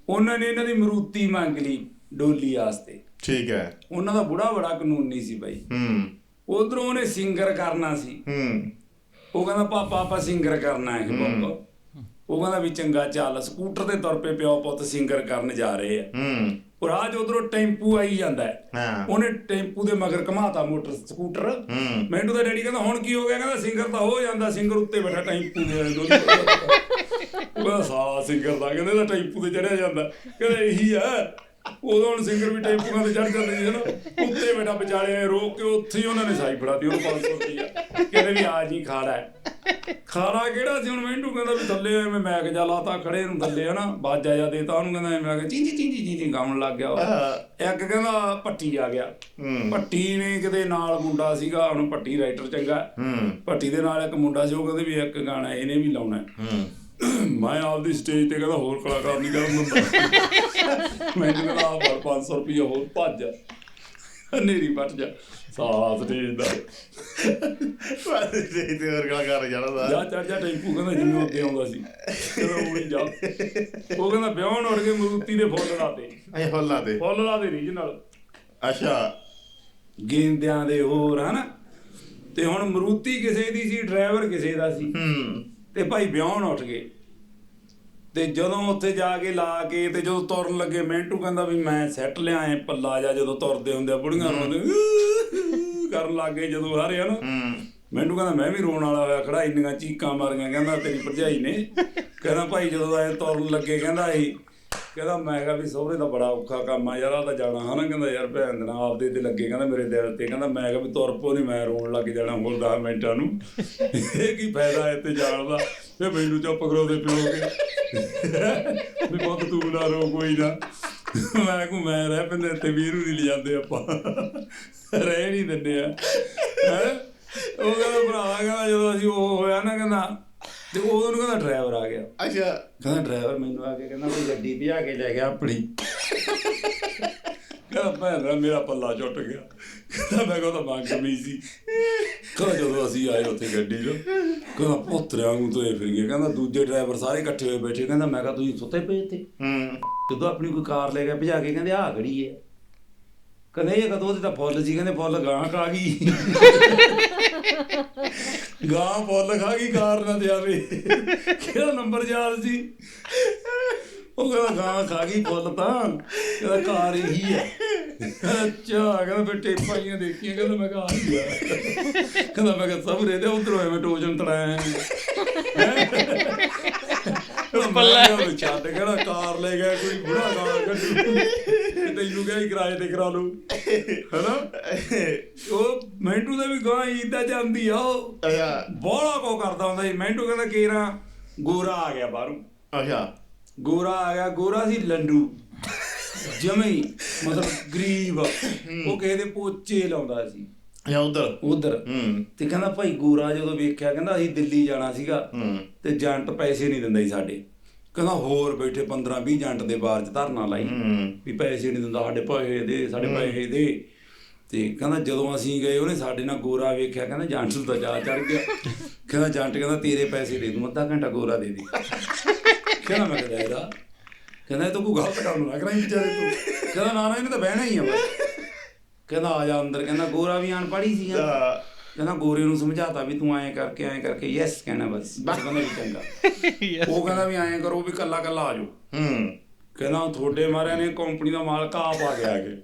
Speaker 3: ਉਹਨਾਂ ਨੇ ਇਹਨਾਂ ਦੀ ਮਰੂਤੀ ਮੰਗ ਲਈ ਡੋਲੀ ਵਾਸਤੇ।
Speaker 4: ਠੀਕ ਹੈ।
Speaker 3: ਉਹਨਾਂ ਦਾ ਬੁੜਾ ਬੜਾ ਕਾਨੂੰਨੀ ਸੀ ਬਾਈ।
Speaker 4: ਹੂੰ।
Speaker 3: ਉਧਰੋਂ ਉਹਨੇ ਸਿੰਗਰ ਕਰਨਾ ਸੀ।
Speaker 4: ਹੂੰ।
Speaker 3: ਉਹ ਕਹਿੰਦਾ ਪਾਪਾ ਆਪਾਂ ਸਿੰਗਰ ਕਰਨਾ ਹੈ ਬਾਬਾ ਉਹ ਕਹਿੰਦਾ ਵੀ ਚੰਗਾ ਚੱਲ ਸਕੂਟਰ ਤੇ ਤੁਰ ਪਏ ਪਿਓ ਪੁੱਤ ਸਿੰਗਰ ਕਰਨ ਜਾ ਰਹੇ ਆ।
Speaker 4: ਹੂੰ।
Speaker 3: ਉਹ 'ਚ ਉਧਰੋਂ ਟੈਂਪੂ ਆਈ ਜਾਂਦਾ ਹੈ। ਉਹਨੇ ਟੈਂਪੂ ਦੇ ਮਗਰ ਘਮਾਤਾ ਮੋਟਰ ਸਕੂਟਰ। ਮੈਨੂੰ ਤਾਂ ਡੈਡੀ ਕਹਿੰਦਾ ਹੁਣ ਕੀ ਹੋ ਗਿਆ? ਕਹਿੰਦਾ ਸਿੰਗਰ ਤਾਂ ਹੋ ਜਾਂਦਾ ਸਿੰਗਰ ਉੱਤੇ ਬੈਠਾ ਟੈਂਪੂ ਦੇ ਦੋਨੇ ਉਹ ਕਹਿੰਦਾ ਸਾਲਾ ਸਿੰਗਰ ਦਾ ਕਹਿੰਦੇ ਟੈਂਪੂ ਤੇ ਚੜਿਆ ਜਾਂਦਾ। ਕਹਿੰਦਾ ਇਹੀ ਆ। ਉਦੋਂ ਹੁਣ ਸਿੰਗਰ ਵੀ ਟੈਂਪੂਆਂ ਤੇ ਚੜ ਜਾਂਦੇ ਸੀ ਨਾ ਉੱਤੇ ਬੈਠਾ ਵਿਚਾਲੇ ਰੋਕ ਕੇ ਉੱਥੇ ਹੀ ਉਹਨਾਂ ਨੇ ਸਾਈ ਫੜਾਤੀ ਉਹਨੂੰ 500 ਰੁਪਈਆ। ਕਹਿੰਦੇ ਵੀ ਆ ਜੀ ਖਾੜਾ ਹੈ। ਖਾੜਾ ਕਿਹੜਾ ਸੀ? ਹੁਣ ਮੈਨੂੰ ਕਹਿੰਦਾ ਵੀ ਥੱਲੇ ਐਵੇਂ ਮੈਂ ਕਿ ਜਾ ਲਾਤਾ ਖੜੇ ਨੂੰ ਥੱਲੇ ਹਨਾ? ਬਾਜਾ ਜਾ ਦੇਤਾ ਉਹਨੂੰ ਕਹਿੰਦਾ ਮੈਂ ਕਿ ਚੀਂ ਚੀਂ ਚੀਂ ਚੀਂ ਚੀਂ ਗਾਉਣ ਲੱਗ ਗਿਆ। ਇੱਕ ਕਹਿੰਦਾ ਪੱਟੀ ਆ ਗਿਆ। ਭੱਟੀ ਨੇ ਕਿਤੇ ਨਾਲ ਮੁੰਡਾ ਸੀਗਾ ਹੁਣ ਭੱਟੀ ਰਾਈਟਰ ਚੰਗਾ। ਭੱਟੀ ਦੇ ਨਾਲ ਇੱਕ ਮੁੰਡਾ ਸੀ ਉਹ ਕਹਿੰਦੇ ਵੀ ਇੱਕ ਗਾਣਾ ਇਹਨੇ ਵੀ ਲਾਉਣਾ ਮੈਂ ਆਪਦੀ ਸਟੇਜ ਤੇ ਕਹਿੰਦਾ ਹੋਰ ਕਲਾਕਾਰ ਨਹੀਂ ਕਰਨ ਦਿੰਦਾ। ਮੈਨੂੰ ਕਹਿੰਦਾ ਆਹ ਫੜ 500 ਰੁਪਏ ਹੋਰ ਭੱਜ ਨੇਰੀ ਵੱਟ ਜਾ। ਸਾਲਾ ਸਟੇਜ ਦਾ।
Speaker 4: ਤੇ ਤੇ ਹੋਰ ਗੱਲ ਕਰ ਜਾਣਾ ਦਾ
Speaker 3: ਜਾ ਚੜ ਜਾ ਟੈਂਪੂ ਕਹਿੰਦਾ ਜਿੰਨੂੰ ਅੱਗੇ ਆਉਂਦਾ ਸੀ। ਉਹ ਨਹੀਂ ਜਾ। ਉਹ ਕਹਿੰਦਾ ਵਿਆਹਣ ਉੜ ਕੇ ਮਰੂਤੀ ਦੇ ਫੁੱਲ ਲਾਤੇ
Speaker 4: ਅਏ ਫੁੱਲਾਂ ਤੇ
Speaker 3: ਫੁੱਲ ਲਾਤੇ ਰੀਜਨਲ
Speaker 4: ਅੱਛਾ।
Speaker 3: ਗੇਂਦਿਆਂ ਦੇ ਹੋਰ ਹਨਾ? ਤੇ ਹੁਣ ਮਰੂਤੀ ਕਿਸੇ ਦੀ ਸੀ ਡਰਾਈਵਰ ਕਿਸੇ ਦਾ ਸੀ।
Speaker 4: ਹੂੰ।
Speaker 3: ਤੇ ਭਾਈ ਵਿਆਹਣ ਉੱਠ ਗਏ। ਤੇ ਜਦੋਂ ਉੱਥੇ ਜਾ ਕੇ ਲਾ ਕੇ ਤੇ ਜਦੋਂ ਤੁਰਨ ਲੱਗੇ ਮਿੰਟੂ ਕਹਿੰਦਾ ਵੀ ਮੈਂ ਸੈੱਟ ਲਿਆਏ ਪੱਲਾ ਜਾ ਜਦੋਂ ਤੁਰਦੇ ਹੁੰਦੇ ਆ ਬੁੜੀਆਂ ਨੂੰ ਕਰਨ ਲੱਗੇ ਜਦੋਂ ਹਾਰੇ ਹਨ। ਮੈਨੂੰ ਕਹਿੰਦਾ ਮੈਂ ਵੀ ਰੋਣ ਵਾਲਾ ਹੋਇਆ ਖੜਾ ਇੰਨੀਆਂ ਚੀਕਾਂ ਮਾਰੀਆਂ ਕਹਿੰਦਾ ਤੇਰੀ ਭਰਜਾਈ ਨੇ। ਕਹਿੰਦਾ ਭਾਈ ਜਦੋਂ ਐ ਤੁਰਨ ਲੱਗੇ ਕਹਿੰਦਾ ਇਹ ਕਹਿੰਦਾ, ਮੈਂ ਕਿਹਾ ਵੀ ਸਹੁਰੇ ਦਾ ਬੜਾ ਔਖਾ ਕੰਮ ਆ ਯਾਰ ਆ ਤਾਂ ਜਾਣਾ ਹਨਾ, ਕਹਿੰਦਾ, ਯਾਰ ਭੈਣ ਦੇ ਨਾਲ ਆਪਦੇ ਤੇ ਲੱਗੇ, ਕਹਿੰਦਾ ਮੇਰੇ ਦਿਲ ਤੇ, ਕਹਿੰਦਾ, ਮੈਂ ਕਿਹਾ ਵੀ ਤੁਰ ਪੋ ਨਹੀਂ ਮੈਂ ਰੋਣ ਲੱਗ ਜਾਣਾ ਹੋਰ 10 ਮਿੰਟਾਂ ਨੂੰ। ਇਹ ਕੀ ਫਾਇਦਾ ਇੱਥੇ ਜਾਣ ਦਾ? ਤੇ ਮੈਨੂੰ ਚੁੱਪ ਕਰੋ ਦੇ ਪਿਓ ਕੇ ਵੀ ਬਹੁਤ ਤੂੰ ਨਾ ਰੋ, ਕੋਈ ਨਾ। ਮੈਂ ਕੋ ਮੈਂ ਰਹਿ ਪੈਂਦੇ ਤੇ ਵੀਰੂ ਨਹੀਂ ਲਿਜਾਂਦੇ ਆਪਾਂ। ਰਹਿ ਨਹੀਂ ਦਿੰਦੇ ਆ। ਉਹ ਕਹਿੰਦਾ, ਭਰਾਵਾ, ਕਹਿੰਦਾ, ਜਦੋਂ ਅਸੀਂ ਉਹ ਹੋਇਆ ਨਾ, ਕਹਿੰਦਾ ਤੇ ਉਦੋਂ ਨੂੰ ਕਹਿੰਦਾ ਡਰਾਈਵਰ ਆ ਗਿਆ।
Speaker 4: ਅੱਛਾ।
Speaker 3: ਕਹਿੰਦਾ ਡਰਾਈਵਰ ਮੈਨੂੰ ਆ ਕੇ ਕਹਿੰਦਾ ਵੀ ਗੱਡੀ ਭਜਾ ਕੇ ਲੈ ਗਿਆ ਆਪਣੀ। ਕਹਿੰਦਾ ਭੈਣ ਮੇਰਾ ਪੱਲਾ ਛੁੱਟ ਗਿਆ। ਕਹਿੰਦਾ ਮੈਂ ਕਹਿੰਦਾ ਮੰਗ ਕਮੀ ਸੀ। ਕਹਿੰਦਾ ਜਦੋਂ ਅਸੀਂ ਆਏ ਉੱਥੇ ਗੱਡੀ 'ਚ ਕਹਿੰਦਾ ਪੁੱਤਰਿਆਂ ਨੂੰ ਤੋਏ ਫਿਰ ਗਏ ਕਹਿੰਦਾ ਦੂਜੇ ਡਰਾਈਵਰ ਸਾਰੇ ਇਕੱਠੇ ਹੋਏ ਬੈਠੇ। ਕਹਿੰਦਾ ਮੈਂ ਕਿਹਾ ਤੁਸੀਂ ਸੁੱਤੇ ਪਏ ਤੇ
Speaker 4: ਹੂੰ।
Speaker 3: ਜਦੋਂ ਆਪਣੀ ਕੋਈ ਕਾਰ ਲੈ ਗਿਆ ਭਜਾ ਕੇ ਕਹਿੰਦੇ ਆਹ ਖੜੀ ਹੈ। ਕਹਿੰਦੇ ਇਹ ਕਦੋਂ ਉਹਦੇ ਤਾਂ ਫੁੱਲ ਸੀ ਕਹਿੰਦੇ ਫੁੱਲ ਗਾਂ ਖਾ ਗਈ। ਗਾਂ ਫੁੱਲ ਖਾ ਗਈ ਕਾਰ ਨਾ ਜਾਵੇ ਕਿਹੜਾ ਨੰਬਰ ਯਾਦ ਸੀ? ਉਹ ਕਹਿੰਦਾ ਗਾਂ ਖਾ ਗਈ ਫੁੱਲ ਤਾਂ ਕਹਿੰਦਾ ਕਾਰ ਇਹੀ ਹੈ ਅੱਛਾ ਕਹਿੰਦਾ ਫਿਰ ਟੇਪਾਂ ਹੀ ਦੇਖੀਆਂ ਕਹਿੰਦਾ ਮੈਂ ਕਿਹਾ ਆ। ਗਿਆ ਕਹਿੰਦਾ ਮੈਂ ਕਿਹਾ ਸਭ ਦੇ ਉਧਰੋਂ ਐਵੇਂ ਟੋਜਨ ਤੜਾਇਆ ਪੱਲਾ। ਛੱਡ ਕਿਹੜਾ ਕਾਰ ਲੈ ਗਿਆ ਕੋਈ ਬੁੜਾ ਕਾਰ ਕੱਢੂ। ਤੈਨੂੰ ਕਿਹਾ ਕਿਰਾਏ ਤੇ ਕਰਾ ਲਓ। ਹੈਨਾ? ਉਹ ਮੈਂਟੂ ਦਾ ਵੀ ਗਾਂ ਈਦਾ ਜਾਂਦੀ ਆ ਉਹ ਬੋਲਾ ਕੋ ਕਰਦਾ ਹੁੰਦਾ ਸੀ। ਮੈਂਟੂ ਕਹਿੰਦਾ ਕੇਰਾ ਗੋਰਾ ਆ ਗਿਆ ਬਾਹਰੋਂ।
Speaker 4: ਅੱਛਾ।
Speaker 3: ਗੋਰਾ ਆ ਗਿਆ ਗੋਰਾ ਸੀ ਲੰਡੂ। ਜਮਈ ਮਤਲਬ ਗਰੀਬ। ਉਹ ਕਿਸੇ ਦੇ ਪੋਚੇ ਲਾਉਂਦਾ ਸੀ।
Speaker 4: ਅੱਛਾ ਉਧਰ?
Speaker 3: ਉਧਰ।
Speaker 4: ਹੂੰ।
Speaker 3: ਤੇ ਕਹਿੰਦਾ ਭਾਈ ਗੋਰਾ ਜਦੋਂ ਵੇਖਿਆ ਕਹਿੰਦਾ ਅਸੀਂ ਦਿੱਲੀ ਜਾਣਾ ਸੀਗਾ
Speaker 4: ਹੂੰ।
Speaker 3: ਤੇ ਜੰਟ ਪੈਸੇ ਨਹੀਂ ਦਿੰਦਾ ਸੀ ਸਾਡੇ। ਕਹਿੰਦਾ ਹੋਰ ਬੈਠੇ 15 20 ਜੰਟ ਦੇ ਬਾਰ ਚ ਧਰਨਾ ਲਾਈ।
Speaker 4: ਹੂੰ।
Speaker 3: ਵੀ ਪੈਸੇ ਨਹੀਂ ਦਿੰਦਾ ਸਾਡੇ ਪੈਸੇ ਦੇ ਸਾਡੇ ਪੈਸੇ ਦੇ। ਤੇ ਕਹਿੰਦਾ ਜਦੋਂ ਅਸੀਂ ਗਏ ਉਹਨੇ ਸਾਡੇ ਨਾਲ ਗੋਰਾ ਵੇਖਿਆ ਕਹਿੰਦਾ ਜੰਟ ਨੂੰ ਤਾਂ ਜਾ ਚੜ ਗਿਆ। ਕਹਿੰਦਾ ਜੰਟ ਕਹਿੰਦਾ ਤੇਰੇ ਪੈਸੇ ਦੇ ਦੂੰ ਅੱਧਾ ਘੰਟਾ ਗੋਰਾ ਦੇ ਦੇ। ਕਹਿੰਦਾ ਮੈਂ ਕਹਿੰਦਾ ਇਹਦਾ ਕਹਿੰਦਾ ਇਹ ਤਾਂ ਕੋਈ ਗਲਤ ਕੰਮ ਨਾ ਵਿਚਾਰੇ ਤੂੰ। ਕਹਿੰਦਾ ਨਾ ਨਾ ਇਹਨੇ ਤਾਂ ਬਹਿਣਾ ਹੀ ਆ ਬਸ। ਕਹਿੰਦਾ ਆ ਜਾ ਅੰਦਰ ਕਹਿੰਦਾ ਗੋਰਾ ਵੀ ਅਨਪੜ੍ਹ ਸੀ
Speaker 4: ਤਾਂ
Speaker 3: ਕਹਿੰਦਾ ਗੋਰੇ ਨੂੰ ਸਮਝਾਤਾ ਵੀ ਤੂੰ ਐਂ ਕਰਕੇ ਐਂ ਕਰਕੇ ਯੈਸ ਕਹਿਣਾ ਬਸ। ਉਹ ਕਹਿੰਦਾ ਵੀ ਚੰਗਾ। ਉਹ ਕਹਿੰਦਾ ਵੀ ਐਂ ਕਰੋ ਵੀ ਕੱਲਾ ਕੱਲਾ ਆ ਜਾਓ।
Speaker 4: ਹੂੰ।
Speaker 3: ਕਹਿੰਦਾ ਤੁਹਾਡੇ ਮਾਰਿਆਂ ਨੇ ਕੰਪਨੀ ਦਾ ਮਾਲਕ ਆਪ ਆ ਗਿਆ ਕਿ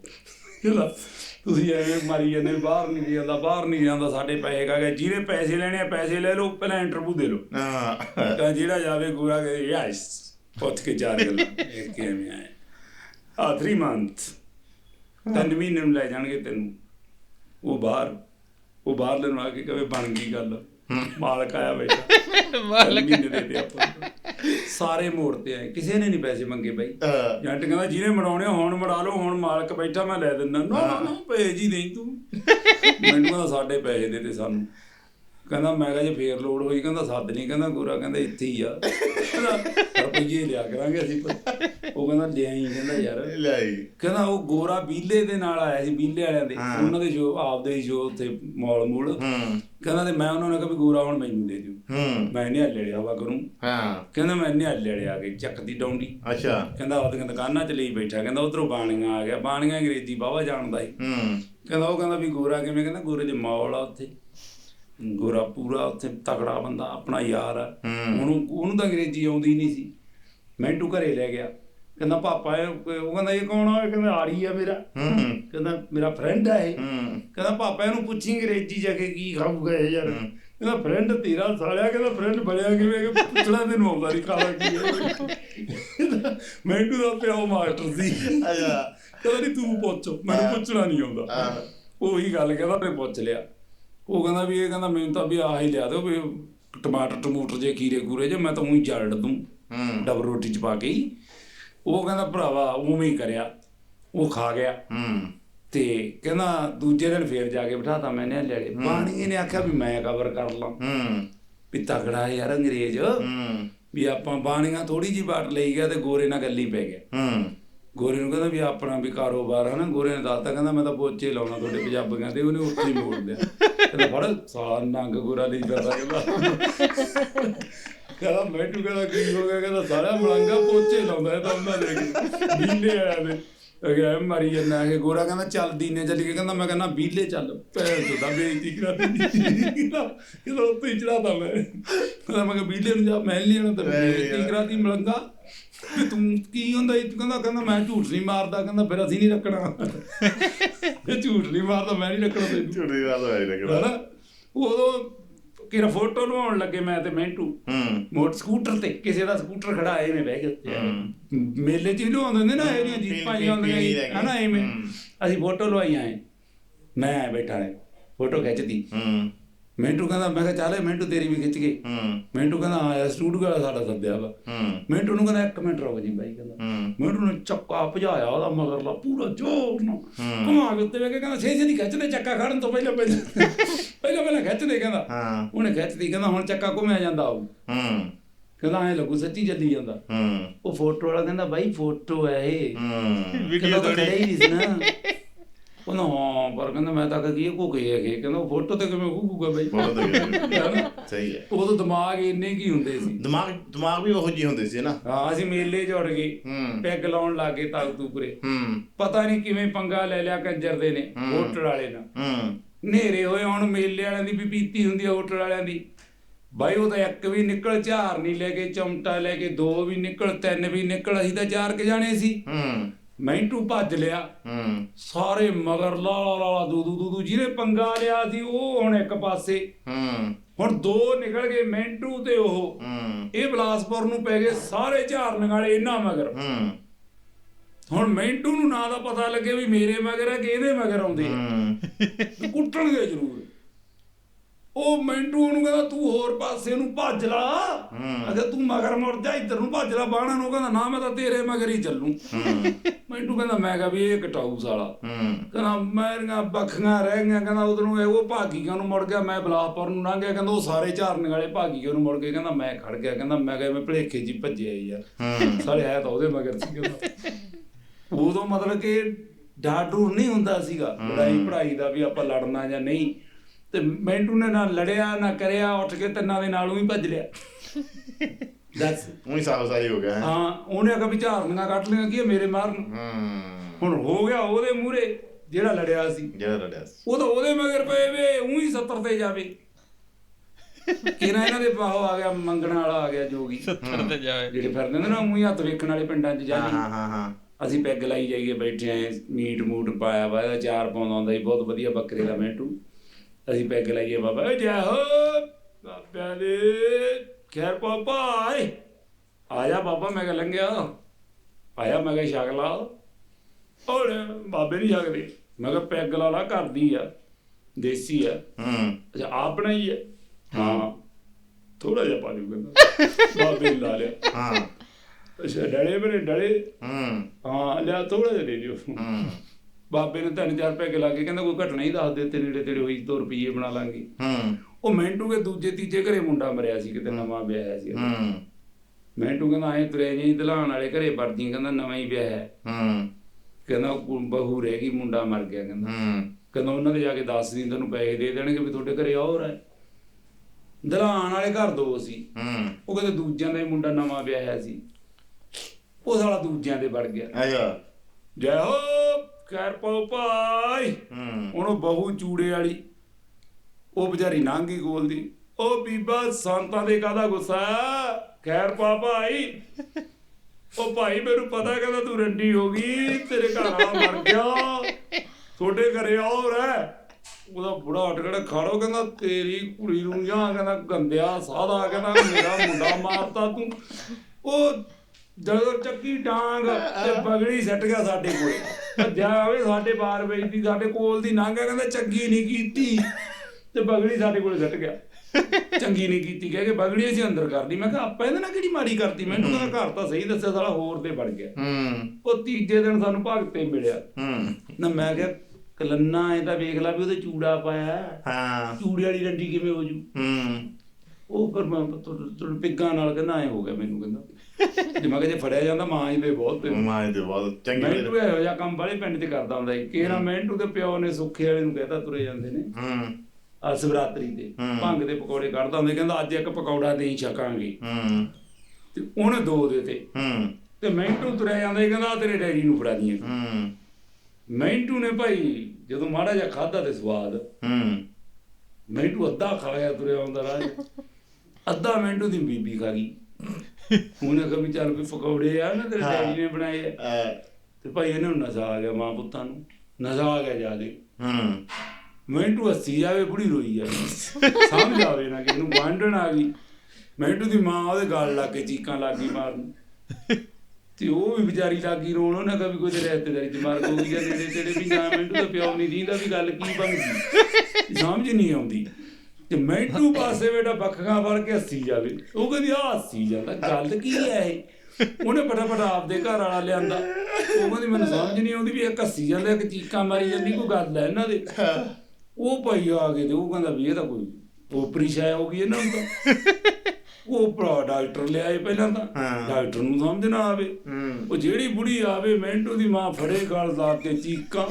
Speaker 3: ਕਹਿੰਦਾ ਤੁਸੀਂ ਐਵੇਂ ਮਾਰੀ ਜਾਂਦੇ ਬਾਹਰ ਨਹੀਂ ਜਾਂਦਾ ਬਾਹਰ ਨਹੀਂ ਜਾਂਦਾ ਸਾਡੇ ਪੈਸੇ ਕਾਗੇ ਜਿਹਨੇ ਪੈਸੇ ਲੈਣੇ ਆ ਪੈਸੇ ਲੈ ਲਓ ਪਹਿਲਾਂ ਇੰਟਰਵਿਊ ਦੇ ਲਓ।
Speaker 4: ਹਾਂ।
Speaker 3: ਤਾਂ ਜਿਹੜਾ ਜਾਵੇ ਗੋਰਾ ਕੇ ਯੈਸ ਪੁੱਛ ਕੇ ਚਾਰ ਗੱਲਾਂ ਇਹ ਕਿਵੇਂ ਆਏ ਆ 3 ਮੰਥ ਤਿੰਨ ਮਹੀਨੇ ਨੂੰ ਲੈ ਜਾਣਗੇ ਤੈਨੂੰ। ਉਹ ਬਾਹਰ ਉਹ ਬਾਹਰ ਲੈਣ ਆ ਕੇ ਕਹੇ ਬਣ ਗਈ ਗੱਲ। ਮਾਲਕ ਆਇਆ ਬੈਠਾ ਮਾਲਕ ਦੇ ਦੇ ਆਪਾਂ ਨੂੰ। ਸਾਰੇ ਮੋੜ ਤੇ ਆਏ। ਕਿਸੇ ਨੇ ਨਹੀਂ ਪੈਸੇ ਮੰਗੇ ਬਾਈ। ਜੱਟ ਕਹਿੰਦਾ ਜਿਹਨੇ ਮੜਾਉਣੇ ਹੁਣ ਮੜਾ ਲਓ ਹੁਣ ਮਾਲਕ ਬੈਠਾ ਮੈਂ ਲੈ ਦਿੰਦਾ। ਨਾ ਨਾ ਨਾ ਪੈਸੇ ਜੀ ਦੇਈ ਤੂੰ। ਮੈਨੂੰ ਸਾਡੇ ਪੈਸੇ ਦੇ ਤੇ ਸਾਨੂੰ। ਕਹਿੰਦਾ ਮੈਂ ਕਿਹਾ ਜੇ ਫੇਰ ਲੋੜ ਹੋਈ ਕਹਿੰਦਾ ਸੱਦ ਨਹੀਂ ਕਹਿੰਦਾ ਗੋਰਾ ਕਹਿੰਦਾ ਇੱਥੇ ਹੀ ਆ। ਰੁਪਈਏ ਲਿਆ ਕਰਾਂਗੇ ਅਸੀਂ ਉਹ ਕਹਿੰਦਾ ਲਿਆਈ ਕਹਿੰਦਾ ਯਾਰ।
Speaker 4: ਲਈ
Speaker 3: ਕਹਿੰਦਾ ਉਹ ਗੋਰਾ ਬੀਲੇ ਦੇ ਨਾਲ ਆਇਆ ਸੀ ਬੀਲੇ ਵਾਲਿਆਂ ਦੇ।
Speaker 4: ਹਾਂ।
Speaker 3: ਉਹਨਾਂ ਦੇ ਜੋ ਆਪਦੇ ਜੋ ਉੱਥੇ ਮੌਲ ਮੂਲ।
Speaker 4: ਹੂੰ।
Speaker 3: ਕਹਿੰਦਾ ਤੇ ਮੈਂ ਉਹਨਾਂ ਨੂੰ ਕਿਹਾ ਵੀ ਗੋਰਾ ਹੁਣ ਮੈਨੂੰ ਦੇ ਦਿਓ।
Speaker 4: ਹੂੰ।
Speaker 3: ਮੈਂ ਨਿਹਾਲੇ ਲਿਆ ਵਾ ਕਰੂੰ।
Speaker 4: ਹਾਂ।
Speaker 3: ਕਹਿੰਦਾ ਮੈਂ ਨਿਹਾਲੇ ਲਿਆ ਕੇ ਚੱਕਦੀ ਡੌਂਡੀ।
Speaker 4: ਅੱਛਾ।
Speaker 3: ਕਹਿੰਦਾ ਉਹਦੀਆਂ ਦੁਕਾਨਾਂ 'ਚ ਲਈ ਬੈਠਾ। ਕਹਿੰਦਾ ਉਧਰੋਂ ਬਾਣੀਆਂ ਆ ਗਿਆ। ਬਾਣੀਆਂ ਅੰਗਰੇਜ਼ੀ ਬਾਵਾ ਜਾਣਦਾ ਸੀ।
Speaker 4: ਹੂੰ।
Speaker 3: ਕਹਿੰਦਾ ਉਹ ਕਹਿੰਦਾ ਵੀ ਗੋਰਾ ਕਿਵੇਂ? ਕਹਿੰਦਾ ਗੋਰੇ ਦੇ ਮੌਲ ਆ ਉੱਥੇ। ਗੋਰਾ ਪੂਰਾ ਉੱਥੇ ਤਕੜਾ ਬੰਦਾ ਆਪਣਾ ਯਾਰ ਆ। ਉਹਨੂੰ ਉਹਨੂੰ ਤਾਂ ਅੰਗਰੇਜ਼ੀ ਆਉਂਦੀ ਨਹੀਂ ਸੀ। ਮੈਂਟੂ ਘਰੇ ਲੈ ਗਿਆ। ਕਹਿੰਦਾ ਪਾਪਾ ਇਹ ਉਹ ਕਹਿੰਦਾ ਇਹ ਕੌਣ ਆ? ਇਹ ਕਹਿੰਦਾ ਆੜੀ ਆ ਮੇਰਾ।
Speaker 4: ਹੂੰ
Speaker 3: ਕਹਿੰਦਾ ਮੇਰਾ ਫਰੈਂਡ ਆ ਇਹ।
Speaker 4: ਹੂੰ।
Speaker 3: ਕਹਿੰਦਾ ਪਾਪਾ ਇਹਨੂੰ ਪੁੱਛੀ ਅੰਗਰੇਜ਼ੀ ਜਾ ਕੇ ਕੀ ਖਾਊਗਾ ਇਹ ਯਾਰ? ਕਹਿੰਦਾ ਫਰੈਂਡ ਤੇਰਾ ਸਾਲਿਆ? ਕਹਿੰਦਾ ਫਰੈਂਡ ਬਣਿਆ ਕਿਵੇਂ? ਕਿ ਪੁੱਛਣਾ ਤੈਨੂੰ ਆਉਂਦਾ ਨਹੀਂ ਖਾਣਾ ਕੀ ਹੈ? ਮੈਂਟੂ ਦਾ ਪਿਓ ਮਾਸਟਰ ਸੀ।
Speaker 4: ਅੱਛਾ।
Speaker 3: ਕਹਿੰਦਾ ਨਹੀਂ ਤੂੰ ਪੁੱਛ। ਮੈਨੂੰ ਪੁੱਛਣਾ ਨਹੀਂ ਆਉਂਦਾ। ਉਹੀ ਗੱਲ ਕਹਿੰਦਾ ਮੈਂ ਪੁੱਛ ਲਿਆ। ਉਹ ਕਹਿੰਦਾ ਵੀ ਇਹ ਕਹਿੰਦਾ ਮੈਨੂੰ ਤਾਂ ਵੀ ਆਹ ਹੀ ਲਿਆ ਦਿਓ ਵੀ ਟਮਾਟਰ ਟਮੂਟਰ ਜੇ ਖੀਰੇ ਖੂਰੇ ਜੇ ਮੈਂ ਤਾਂ ਉਹੀ ਜੜ ਦੂੰ।
Speaker 4: ਹੂੰ।
Speaker 3: ਡਬਲ ਰੋਟੀ ਚ ਪਾ ਕੇ ਹੀ। ਉਹ ਕਹਿੰਦਾ ਭਰਾਵਾ ਉਵੇਂ ਹੀ ਕਰਿਆ ਉਹ ਖਾ ਗਿਆ।
Speaker 4: ਹੂੰ।
Speaker 3: ਤੇ ਕਹਿੰਦਾ ਦੂਜੇ ਦਿਨ ਫੇਰ ਜਾ ਕੇ ਬਿਠਾਤਾ ਮੈਨੇ ਲੈੜੇ ਬਾਣੀਏ ਨੇ ਆਖਿਆ ਵੀ ਮੈਂ ਕਵਰ ਕਰ ਲਾਂ।
Speaker 4: ਹੂੰ।
Speaker 3: ਵੀ ਤਗੜਾ ਯਾਰ ਅੰਗਰੇਜ਼।
Speaker 4: ਹੂੰ।
Speaker 3: ਵੀ ਆਪਾਂ ਬਾਣੀਆਂ ਥੋੜੀ ਜੀ ਬਾਟ ਲਈ ਗਿਆ ਤੇ ਗੋਰੇ ਨਾਲ ਗੱਲੀ ਪੈ ਗਿਆ।
Speaker 4: ਹੂੰ।
Speaker 3: ਗੋਰੇ ਨੂੰ ਕਹਿੰਦਾ ਵੀ ਆਪਣਾ ਵੀ ਕਾਰੋਬਾਰ ਹੈ ਨਾ ਗੋਰੇ ਨੇ ਦੱਸਤਾ ਕਹਿੰਦਾ ਮੈਂ ਤਾਂ ਪੋਚੇ ਲਾਉਣਾ ਤੁਹਾਡੇ ਪੰਜਾਬੀਆਂ ਦੇ ਉਹਨੇ ਉੱਥੇ ਹੀ ਮੋੜ ਦਿਆ ਕਹਿੰਦਾ, ਫੜ, ਸਾਲਾ ਨੰਗ ਗੋਰਾ ਲਈ ਕਰਦਾ ਕਹਿੰਦਾ। ਕਹਿੰਦਾ ਮੈਟੂ ਕਹਿੰਦਾ, ਕੀ ਹੋ ਗਿਆ? ਕਹਿੰਦਾ ਸਾਰਾ ਮਲੰਗਾ ਪੋਚੇ ਲਾਉਂਦਾ ਇਹ ਤਾਂ ਉਹਨਾਂ ਦੇ ਬੀਲੇ ਆਇਆ ਨੇ ਅਗੇ ਮਾਰੀ ਜੰਨਾ ਇਹ ਗੋਰਾ ਕਹਿੰਦਾ ਚੱਲ ਦੀਨੇ ਚੱਲ ਕੇ ਕਹਿੰਦਾ ਮੈਂ ਕਹਿੰਦਾ ਬੀਲੇ ਚੱਲ ਭੈਣ ਚੋਦਾ ਬੇਇੱਜ਼ਤੀ ਕਰਾ ਦਿੱਤੀ ਕਹਿੰਦਾ ਉੱਤੇ ਹੀ ਚੜਾਤਾ ਮੈਂ। ਕਹਿੰਦਾ ਮੈਂ ਕਿਹਾ ਬੀਲੇ ਨੂੰ ਜਾ ਮੈਂ ਨਹੀਂ ਲੈਣਾ ਤਾਂ ਬੇਇੱਜ਼ਤੀ ਕਰਾਤੀ ਮਲੰਗਾ। ਵੀ ਤੂੰ ਕੀ ਹੁੰਦਾ ਇਹ ਤੂੰ ਕਹਿੰਦਾ ਕਹਿੰਦਾ ਮੈਂ ਝੂਠ ਨਹੀਂ ਮਾਰਦਾ ਕਹਿੰਦਾ ਫਿਰ ਅਸੀਂ ਨਹੀਂ ਰੱਖਣਾ। ਇਹ ਝੂਠ ਨਹੀਂ ਮਾਰਦਾ ਮੈਂ ਨਹੀਂ ਰੱਖਣਾ ਤੈਨੂੰ।
Speaker 4: ਛੋਟੀ ਗੱਲ ਹੋਈ ਲੱਗਦਾ
Speaker 3: ਹਨਾ? ਉਦੋਂ ਕਿਹੜਾ ਫੋਟੋ ਲਵਾਉਣ ਲੱਗੇ ਮੈਂ ਤੇ ਮਿੰਟੂ।
Speaker 4: ਹੂੰ।
Speaker 3: ਮੋਟਰ ਸਕੂਟਰ ਤੇ ਕਿਸੇ ਦਾ ਸਕੂਟਰ ਖੜਾ ਐਵੇਂ ਬਹਿ ਕੇ ਉੱਤੇ। ਮੇਲੇ ਚ ਹੀ ਲਵਾਉਂਦੇ ਨੇ ਨਾ ਇਹ
Speaker 4: ਪੀਲੀ-
Speaker 3: ਜੀਪਾਂ
Speaker 4: ਗਈ।
Speaker 3: ਹਨਾ ਐਵੇਂ। ਅਸੀਂ ਫੋਟੋ ਲਵਾਈਆਂ ਐ। ਮੈਂ ਬੈਠਾ ਐ ਫੋਟੋ ਖਿੱਚਦੀ।
Speaker 4: ਹੂੰ।
Speaker 3: ਮਿੰਟੂ ਕਹਿੰਦਾ ਮੈਂ ਕਿਹਾ ਚੱਲ ਮਿੰਟੂ ਤੇਰੀ ਵੀ ਖਿੱਚ ਕੇ
Speaker 4: ਹੂੰ।
Speaker 3: ਮਿੰਟੂ ਕਹਿੰਦਾ ਆਇਆ ਸਟੂਡੀਓ ਵਾਲਾ ਸਾਡਾ ਸੱਦਿਆ ਵਾ।
Speaker 4: ਹੂੰ।
Speaker 3: ਮਿੰਟੂ ਨੂੰ ਕਹਿੰਦਾ ਇੱਕ ਮਿੰਟ ਰੁਕ ਜੀ ਬਾਈ ਕਹਿੰਦਾ।
Speaker 4: ਹੂੰ।
Speaker 3: ਮਿੰਟੂ ਨੇ ਚੱਕਾ ਭਜਾਇਆ ਉਹਦਾ ਮਗਰਲਾ ਪੂਰਾ ਜ਼ੋਰ ਨਾਲ।
Speaker 4: ਹੂੰ।
Speaker 3: ਘੁਮਾ ਕੇ ਉੱਤੇ ਵੇ ਕੇ ਕਹਿੰਦਾ ਛੇ ਛੇ ਦੀ ਖਿੱਚਦੇ ਚੱਕਾ ਖੜਨ ਤੋਂ ਪਹਿਲਾਂ ਪਹਿਲਾਂ। ਪਹਿਲਾਂ ਪਹਿਲਾਂ ਖਿੱਚਦੇ ਕਹਿੰਦਾ।
Speaker 4: ਹਾਂ।
Speaker 3: ਉਹਨੇ ਖਿੱਚਦੀ ਕਹਿੰਦਾ ਹੁਣ ਚੱਕਾ ਘੁੰਮਿਆ ਜਾਂਦਾ ਉਹ।
Speaker 4: ਹੂੰ।
Speaker 3: ਕਹਿੰਦਾ ਐ ਲੱਗੂ ਸੱਚੀ ਚੱਲੀ ਜਾਂਦਾ।
Speaker 4: ਹੂੰ।
Speaker 3: ਉਹ ਫੋਟੋ ਵਾਲਾ ਕਹਿੰਦਾ ਬਾਈ ਫੋਟੋ ਹੈ ਇਹ।
Speaker 4: ਹੂੰ।
Speaker 3: ਵੀਡੀਓ ਤਾਂ ਖੜਾ ਹੀ ਨਹੀਂ ਨਾ। ਉਹਨਾਂ ਹਾਂ ਪਰ ਕਹਿੰਦਾ ਮੈਂ ਤਾਂ ਕਹੀ ਕੋ ਕਹੀ ਹੈ ਕਹਿੰਦਾ ਉਹ ਫੋਟੋ ਤੇ ਕਿਵੇਂ ਹੋਊਗਾ ਬਾਈ?
Speaker 4: ਸਹੀ ਹੈ।
Speaker 3: ਉਦੋਂ ਦਿਮਾਗ ਇੰਨੇ ਕੀ ਹੁੰਦੇ ਸੀ।
Speaker 4: ਦਿਮਾਗ ਦਿਮਾਗ ਵੀ ਉਹੋ ਜਿਹੀ ਹੁੰਦੇ ਸੀ ਨਾ?
Speaker 3: ਹਾਂ ਅਸੀਂ ਮੇਲੇ ਜੁੜ ਗਏ। ਪੈਗ ਲਾਉਣ ਲੱਗੇ ਤਾਕਤੂਪਰੇ
Speaker 4: ਹੂੰ।
Speaker 3: ਪਤਾ ਨਹੀਂ ਕਿਵੇਂ ਪੰਗਾ ਲੈ ਲਿਆ ਕੰਜਰ ਦੇ ਨੇ। ਹੋਟਲ ਵਾਲੇ ਨਾਲ।
Speaker 4: ਹੂੰ।
Speaker 3: ਨੇਰੇ ਹੋਏ ਹੁਣ ਮੇਲੇ ਵਾਲਿਆਂ ਦੀ ਵੀ ਪੀਤੀ ਹੁੰਦੀ ਆ ਹੋਟਲ ਵਾਲਿਆਂ ਦੀ। ਬਾਈ ਉਹ ਤਾਂ ਇੱਕ ਵੀ ਨਿਕਲ ਝਾਰ ਨਹੀਂ ਲੈ ਕੇ ਚਮਟਾ ਲੈ ਕੇ ਦੋ ਵੀ ਨਿਕਲ ਤਿੰਨ ਵੀ ਨਿਕਲ ਅਸੀਂ ਤਾਂ ਚਾਰ ਕੇ ਜਾਣੇ ਸੀ।
Speaker 4: ਹੂੰ।
Speaker 3: ਮੈਂਟੂ ਭੱਜ ਲਿਆ।
Speaker 4: ਹੂੰ।
Speaker 3: ਸਾਰੇ ਮਗਰ ਲਾ ਲਾ ਲਾ ਦੂ ਦੂ ਦੂ ਦੂ ਜਿਹਨੇ ਪੰਗਾ ਲਿਆ ਸੀ ਉਹ ਹੁਣ ਇੱਕ ਪਾਸੇ।
Speaker 4: ਹੂੰ।
Speaker 3: ਹੁਣ ਦੋ ਨਿਕਲ ਗਏ ਮੈਂਟੂ ਤੇ ਉਹ।
Speaker 4: ਹੂੰ।
Speaker 3: ਇਹ ਬਲਾਸਪੁਰ ਨੂੰ ਪੈ ਗਏ ਸਾਰੇ ਝਾਰਨ ਵਾਲੇ ਇਹਨਾਂ ਮਗਰ।
Speaker 4: ਹੂੰ।
Speaker 3: ਹੁਣ ਮੈਂਟੂ ਨੂੰ ਨਾ ਦਾ ਪਤਾ ਲੱਗੇ ਵੀ ਮੇਰੇ ਮਗਰ ਆ ਕਿ ਇਹਦੇ ਮਗਰ ਆਉਂਦੇ ਆ।
Speaker 4: ਹੂੰ।
Speaker 3: ਕੁੱਟਣਗੇ ਜ਼ਰੂਰ। ਉਹ ਮੈਂਟੂ ਉਹਨੂੰ ਕਹਿੰਦਾ ਤੂੰ ਹੋਰ ਪਾਸੇ ਨੂੰ ਭੱਜ ਲਾ।
Speaker 4: ਹੂੰ।
Speaker 3: ਅਗੇ ਤੂੰ ਮਗਰ ਮੁੜ ਜਾ ਇੱਧਰ ਨੂੰ ਭੱਜ ਲਾ ਬਾਣਾ ਨੂੰ ਕਹਿੰਦਾ ਨਾ ਮੈਂ ਤਾਂ ਤੇਰੇ ਮਗਰ ਹੀ ਚੱਲੂ। ਮੈਂਟੂ ਕਹਿੰਦਾ ਮੈਂ ਕਿਹਾ ਵੀ ਇਹ ਕਟਾਊ ਸਾਲਾ ਕਹਿੰਦਾ ਮੇਰੀਆਂ ਬੱਖੀਆਂ ਰਹਿ ਗਈਆਂ। ਕਹਿੰਦਾ ਉਧਰੋਂ ਉਹ ਭਾਗੀਆਂ ਨੂੰ ਮੁੜ ਗਿਆ? ਮੈਂ ਬਲਾਪੁਰ ਨੂੰ ਲੰਘ ਗਿਆ। ਕਹਿੰਦਾ ਉਹ ਸਾਰੇ ਝਾਰਨ ਵਾਲੇ ਭਾਗੀਆਂ ਨੂੰ ਮੁੜ ਕੇ ਕਹਿੰਦਾ ਮੈਂ ਖੜ ਗਿਆ। ਕਹਿੰਦਾ ਮੈਂ ਕਿਹਾ ਮੈਂ ਭਲੇਖੇ ਜੀ ਭੱਜਿਆ ਯਾਰ ਸਾਰੇ ਆਇਆ ਤਾਂ ਉਹਦੇ ਮਗਰ ਸੀ ਕਹਿੰਦਾ। ਉਦੋਂ ਮਤਲਬ ਕਿ ਡਾਡੂ ਨਹੀਂ ਹੁੰਦਾ ਸੀਗਾ ਲੜਾਈ ਪੜਾਈ ਦਾ ਵੀ ਆਪਾਂ ਲੜਨਾ ਜਾਂ ਨਹੀਂ ਤੇ ਮੈਂਟੂ ਨੇ ਨਾ ਲੜਿਆ ਨਾ ਕਰਿਆ ਉੱਠ ਕੇ ਤਿੰਨਾਂ ਦੇ ਨਾਲੋਂ ਹੀ ਭੱਜ ਲਿਆ। ਦੱਸ
Speaker 4: ਉਹੀ ਸਾਫ਼ ਸਾਈ ਹੋ ਗਿਆ ਹੈ।
Speaker 3: ਹਾਂ ਉਹਨੇ ਅਗਾ ਵੀ ਝਾਰਨੀਆਂ ਕੱਟ ਲਈਆਂ ਕੀ ਮੇਰੇ ਮਾਰਨ?
Speaker 4: ਹੂੰ।
Speaker 3: ਹੁਣ ਹੋ ਗਿਆ ਉਹਦੇ ਮੂਹਰੇ ਜਿਹੜਾ ਲੜਿਆ ਸੀ।
Speaker 4: ਜਿਹੜਾ ਰੜਿਆ ਸੀ।
Speaker 3: ਉਹ ਤਾਂ ਉਹਦੇ ਮਗਰ ਪਏ ਵੇ ਉਹੀ 70 ਤੇ ਜਾਵੇ। ਕਿਹਨਾਂ ਇਹਨਾਂ ਦੇ ਪਾਹੋ ਆ ਗਿਆ ਮੰਗਣ ਵਾਲਾ ਆ ਗਿਆ ਜੋਗੀ।
Speaker 1: 70 ਤੇ ਜਾਵੇ।
Speaker 3: ਜਿਹੜੇ ਫਿਰਦੇ ਨੇ ਨਾ ਉਹੀ ਹੱਥ ਵੇਖਣ ਵਾਲੇ ਪਿੰਡਾਂ 'ਚ
Speaker 4: ਹਾਂ
Speaker 3: ਜਾਂਦੇ
Speaker 4: ਹਾਂ ਹਾਂ ਹਾਂ।
Speaker 3: ਅਸੀਂ ਪੈਗ ਲਾਈ ਜਾਈਏ ਬੈਠੇ ਆਂ ਮੀਟ ਮੂਟ ਪਾਇਆ ਵਾ ਇਹਦਾ ਚਾਰ ਪਾਉਂਦਾ ਹੁੰਦਾ ਸੀ ਬਹੁਤ ਵਧੀਆ ਬੱਕਰੇ ਦਾ ਮੈਂਟੂ ਅਸੀਂ ਪੈਗ ਲਾਈਏ ਬਾਬਾ। ਜੈ ਹੋ। ਬਾਬਿਆਂ ਦੇ ਖੈਰ ਪਾਪਾ ਆਏ। ਆਇਆ ਬਾਬਾ ਮੈਂ ਕਿਹਾ ਲੰਘਿਆ। ਆਇਆ ਮੈਂ ਕਿਹਾ ਛਕ ਲਾ। ਔਰ ਬਾਬੇ ਨਹੀਂ ਛਕਦੇ। ਮੈਂ ਕਿਹਾ ਪੈਗ ਲਾ ਲਾ ਕਰਦੀ ਆ ਦੇਸੀ ਆ।
Speaker 4: ਹੂੰ।
Speaker 3: ਅੱਛਾ ਆਪ ਬਣਾਈ ਹੈ। ਹਾਂ। ਥੋੜਾ ਜਿਹਾ ਪਾ ਦਿਓ ਕਹਿੰਦਾ ਬਾਬੇ ਲਾ ਲਿਆ।
Speaker 4: ਹਾਂ।
Speaker 3: ਅੱਛਾ ਡਲੇ ਬਣੇ ਡਲੇ।
Speaker 4: ਹੂੰ।
Speaker 3: ਹਾਂ ਲਿਆ ਥੋੜਾ ਜਿਹਾ ਦੇ ਦਿਓ।
Speaker 4: ਹੂੰ।
Speaker 3: ਬਾਬੇ ਨੇ ਤਿੰਨ ਚਾਰ ਪੈਗ ਲਾ ਕੇ ਕਹਿੰਦਾ ਕੋਈ ਘਟਨਾ ਹੀ ਦੱਸ ਦੇ ਤੇ ਨੇੜੇ ਤੇੜੇ ਹੋਈ 2 ਰੁਪਏ ਬਣਾ ਲਾਂਗੇ।
Speaker 4: ਹੂੰ।
Speaker 3: ਉਹ ਮੈਂਟੂ ਕੇ ਦੂਜੇ ਤੀਜੇ ਘਰੇ ਮੁੰਡਾ ਮਰਿਆ ਸੀ ਕਿਤੇ ਨਵਾਂ ਵਿਆਹਿਆ ਸੀ
Speaker 4: ਹੂੰ।
Speaker 3: ਮੈਂਟੂ ਕਹਿੰਦਾ ਐ ਤੁਰੇ ਜੀ ਦਲਾਨ ਵਾਲੇ ਘਰੇ ਵਰਦੀ ਕਹਿੰਦਾ ਨਵਾਂ ਹੀ ਵਿਆਹਿਆ ਹੈ।
Speaker 4: ਹੂੰ।
Speaker 3: ਕਹਿੰਦਾ ਬਹੂ ਰਹਿ ਗਈ ਮੁੰਡਾ ਮਰ ਗਿਆ ਕਹਿੰਦਾ।
Speaker 4: ਹੂੰ।
Speaker 3: ਕਹਿੰਦਾ ਉਹਨਾਂ ਦੇ ਜਾ ਕੇ ਦੱਸ ਦੀ ਤੈਨੂੰ ਪੈਸੇ ਦੇ ਦੇਣਗੇ ਵੀ ਤੁਹਾਡੇ ਘਰੇ ਹੋਰ ਹੈ। ਦਲਾਨ ਵਾਲੇ ਘਰ ਦੋ ਸੀ।
Speaker 4: ਹੂੰ।
Speaker 3: ਉਹ ਕਹਿੰਦੇ ਦੂਜਿਆਂ ਦਾ ਹੀ ਮੁੰਡਾ ਨਵਾਂ ਵਿਆਹਿਆ ਸੀ। ਉਹ ਸਾਲਾ ਦੂਜਿਆਂ ਦੇ ਵੜ ਗਿਆ।
Speaker 4: ਅੱਛਾ
Speaker 3: ਜੈ ਹੋ ਕਰ ਪਾਓ ਭਾਈ।
Speaker 4: ਹੂੰ।
Speaker 3: ਉਹਨੂੰ ਬਹੂ ਚੂੜੇ ਵਾਲੀ ਉਹ ਵਿਚਾਰੀ ਨਾਂਗੀ ਗੋਲਦੀ ਉਹ ਬੀਬਾ ਸੰਤਾਂ ਦੇ ਕਾਹਦਾ ਗੁੱਸਾ ਖੈਰ ਪਾ ਭਾਈ। ਉਹ ਭਾਈ ਮੈਨੂੰ ਪਤਾ ਕਹਿੰਦਾ ਤੂੰ ਰੰਡੀ ਹੋ ਗਈ ਤੇਰੇ ਘਰ ਵਾਲਾ ਮਰ ਗਿਆ। ਤੁਹਾਡੇ ਘਰੇ ਔਰ ਹੈ। ਉਹਦਾ ਬੁੜਾ ਟਕੜਾ ਖਾੜੋ ਕਹਿੰਦਾ ਤੇਰੀ ਕੁੜੀ ਨੂੰ ਜਾਂ ਕਹਿੰਦਾ ਗੰਦਿਆ ਸਾਦਾ ਕਹਿੰਦਾ ਮੇਰਾ ਮੁੰਡਾ ਮਾਰਤਾ ਤੂੰ। ਉਹ ਜਦੋਂ ਚੱਕੀ ਡਾਂਗ ਤੇ ਬਗੜੀ ਸੱਟ ਗਿਆ ਸਾਡੇ ਕੋਲ। ਆਵੇ ਸਾਡੇ ਬਾਰ ਵੇਚਦੀ ਸਾਡੇ ਕੋਲ ਦੀ ਨਾਂਗਾ ਕਹਿੰਦਾ ਚੰਗੀ ਨਹੀਂ ਕੀਤੀ। ਤੇ ਬਗੜੀ ਸਾਡੇ ਕੋਲ ਸੱਟ ਗਿਆ। ਚੰਗੀ ਨਹੀਂ ਕੀਤੀ ਕਹਿ ਕੇ ਬਗੜੀ ਅਸੀਂ ਅੰਦਰ ਕਰਦੀ। ਮੈਂ ਕਿਹਾ ਆਪਾਂ ਇਹਦੇ ਨਾਲ ਕਿਹੜੀ ਮਾੜੀ ਕਰਤੀ? ਮੈਨੂੰ ਕਹਿੰਦਾ ਘਰ ਤਾਂ ਸਹੀ ਦੱਸਿਆ ਸਾਲਾ ਹੋਰ ਤੇ ਵੜ ਗਿਆ।
Speaker 4: ਹੂੰ।
Speaker 3: ਉਹ ਤੀਜੇ ਦਿਨ ਸਾਨੂੰ ਭਗਤੇ ਮਿਲਿਆ।
Speaker 4: ਹੂੰ।
Speaker 3: ਨਾ ਮੈਂ ਕਿਹਾ ਕਲੰਨਾ ਇਹ ਤਾਂ ਵੇਖ ਲਾ ਵੀ ਉਹਦੇ ਚੂੜਾ ਪਾਇਆ ਹੈ।
Speaker 4: ਹਾਂ।
Speaker 3: ਚੂੜੇ ਵਾਲੀ ਡੰਡੀ ਕਿਵੇਂ ਹੋ ਜੂ?
Speaker 4: ਹੂੰ।
Speaker 3: ਉਹ ਫਿਰ ਮੈਂ ਤੁਰ ਪਿੱਗਾਂ ਨਾਲ ਕਹਿੰਦਾ ਐ ਹੋ ਗਿਆ ਮੈਨੂੰ ਕਹਿੰਦਾ। ਜੇ ਮੈਂ ਜੇ ਫੜਿਆ ਜਾਂਦਾ ਮਾਂ ਹੀ ਦੇ ਬਹੁਤ ਤੇ
Speaker 4: ਮਾਂ ਦੇ ਬਹੁਤ ਚੰਗੀ
Speaker 3: ਮੈਂਟੂ ਇਹੋ ਜਿਹਾ ਕੰਮ ਬਾਲੇ ਪਿੰਡ 'ਚ ਕਰਦਾ ਹੁੰਦਾ ਸੀ। ਕਿਹੜਾ ਮੈਂਟੂ ਦੇ ਪਿਓ ਨੇ ਸੁੱਖੇ ਵਾਲੇ ਨੂੰ ਕਹਿਤਾ ਤੁਰੇ ਜਾਂਦੇ ਨੇ।
Speaker 4: ਹੂੰ।
Speaker 3: ਆ ਸ਼ਿਵਰਾਤਰੀ
Speaker 4: ਹੂੰ।
Speaker 3: ਭੰਗ ਦੇ ਪਕੌੜੇ ਕੱਢਦਾ ਹੁੰਦੇ ਕਹਿੰਦਾ ਅੱਜ ਇੱਕ ਪਕੌੜਾ ਨਹੀਂ ਛਕਾਂਗੇ।
Speaker 4: ਹੂੰ।
Speaker 3: ਤੇ ਉਹਨੇ ਦੋ ਦੇਤੇ।
Speaker 4: ਹੂੰ।
Speaker 3: ਤੇ ਮੈਂਟੂ ਤੁਰਿਆ ਜਾਂਦਾ ਸੀ। ਕਹਿੰਦਾ ਤੇਰੇ ਡੈਡੀ ਨੂੰ ਫੜਾ ਦੀਆਂ
Speaker 4: ਹੂੰ।
Speaker 3: ਮੈਂਟੂ ਨੇ ਭਾਈ ਜਦੋਂ ਮਾੜਾ ਜਿਹਾ ਖਾਦਾ ਤੇ ਸਵਾਦ।
Speaker 4: ਹੂੰ।
Speaker 3: ਮੈਂਟੂ ਅੱਧਾ ਖਾ ਗਿਆ ਤੁਰਿਆ ਆਉਂਦਾ ਰਾਹ 'ਚ। ਅੱਧਾ ਮੈਂਟੂ ਦੀ ਬੀਬੀ ਖਾ ਗਈ। ਉਹਨੇ ਕਿਹਾ ਵੀ ਚੱਲ ਵੀ ਪਕੌੜੇ ਆ ਨਾ ਤੇਰੇ। ਡੈਡੀ ਨੇ ਬਣਾਏ ਆ। ਤੇ ਭਾਈ ਇਹਨਾਂ ਨੂੰ ਨਜ਼ਾ ਆ ਗਿਆ ਮਾਂ ਪੁੱਤਾਂ ਨੂੰ। ਨਜ਼ਾ ਆ ਗਿਆ ਜਿਆਦੇ
Speaker 4: ਹੂੰ।
Speaker 3: ਮੈਂਟੂ ਹੱਸੀ ਜਾਵੇ ਬੁੜੀ ਰੋਈ ਜਾਵੇ ਸਮਝ ਆਵੇ ਨਾ ਕਿ ਇਹਨੂੰ ਵਾਂਡਣ ਆ ਗਈ। ਮੈਂਟੂ ਦੀ ਮਾਂ ਉਹਦੇ ਗਲ ਲੱਗ ਕੇ ਚੀਕਾਂ ਲੱਗ ਗਈ ਮਾਰਨ। ਤੇ ਉਹ ਵੀ ਵਿਚਾਰੀ ਲੱਗ ਰੋਣ। ਉਹਨੇ ਕਹਾ ਵੀ ਕੋਈ ਰਿਸ਼ਤੇਦਾਰੀ ਚ ਮਾਰ ਗਈ ਜਾਂ ਨੇੜੇ ਤੇੜੇ ਵੀ ਜਾਂ ਮੈਂਟੂ ਦਾ ਪਿਓ ਨਹੀਂ ਦੀਂਦਾ ਵੀ ਗੱਲ ਕੀ ਬਣ ਗਈ ਸਮਝ ਨਹੀਂ ਆਉਂਦੀ। ਤੇ ਮੈਂਟੂ ਪਾਸੇ ਬੇਟਾ ਬੱਖਾਂ ਫੜ ਕੇ ਹੱਸੀ ਜਾਵੇ ਉਹ ਕਹਿੰਦੀ ਆ ਹੱਸੀ ਜਾਂਦਾ ਗੱਲ ਕੀ ਹੈ ਇਹ? ਉਹਨੇ ਫਟਾਫਟ ਆਪਦੇ ਘਰ ਵਾਲਾ ਲਿਆਂਦਾ। ਉਹ ਕਹਿੰਦੀ ਮੈਨੂੰ ਸਮਝ ਨਹੀਂ ਆਉਂਦੀ ਵੀ ਇਹ ਹੱਸੀ ਜਾਂਦਾ ਇੱਕ ਚੀਕਾਂ ਮਾਰੀ ਜਾਂਦੀ ਕੋਈ ਗੱਲ ਹੈ ਇਹਨਾਂ ਦੇ? ਉਹ ਭਾਈ ਆ ਗਏ ਤੇ ਉਹ ਕਹਿੰਦਾ ਵੀ ਇਹ ਤਾਂ ਕੋਈ ਉਪਰੀ ਸ਼ਾਇ ਹੋ ਗਈ ਇਹਨਾਂ ਨੂੰ ਤਾਂ। ਉਹ ਭਰਾ ਡਾਕਟਰ ਲਿਆਏ ਪਹਿਲਾਂ ਤਾਂ। ਡਾਕਟਰ ਨੂੰ ਸਮਝ ਨਾ ਆਵੇ। ਉਹ ਜਿਹੜੀ ਬੁੜੀ ਆਵੇ ਮੈਂਟੂ ਦੀ ਮਾਂ ਫੜੇ ਗਲ ਲਾ ਕੇ ਚੀਕਾਂ।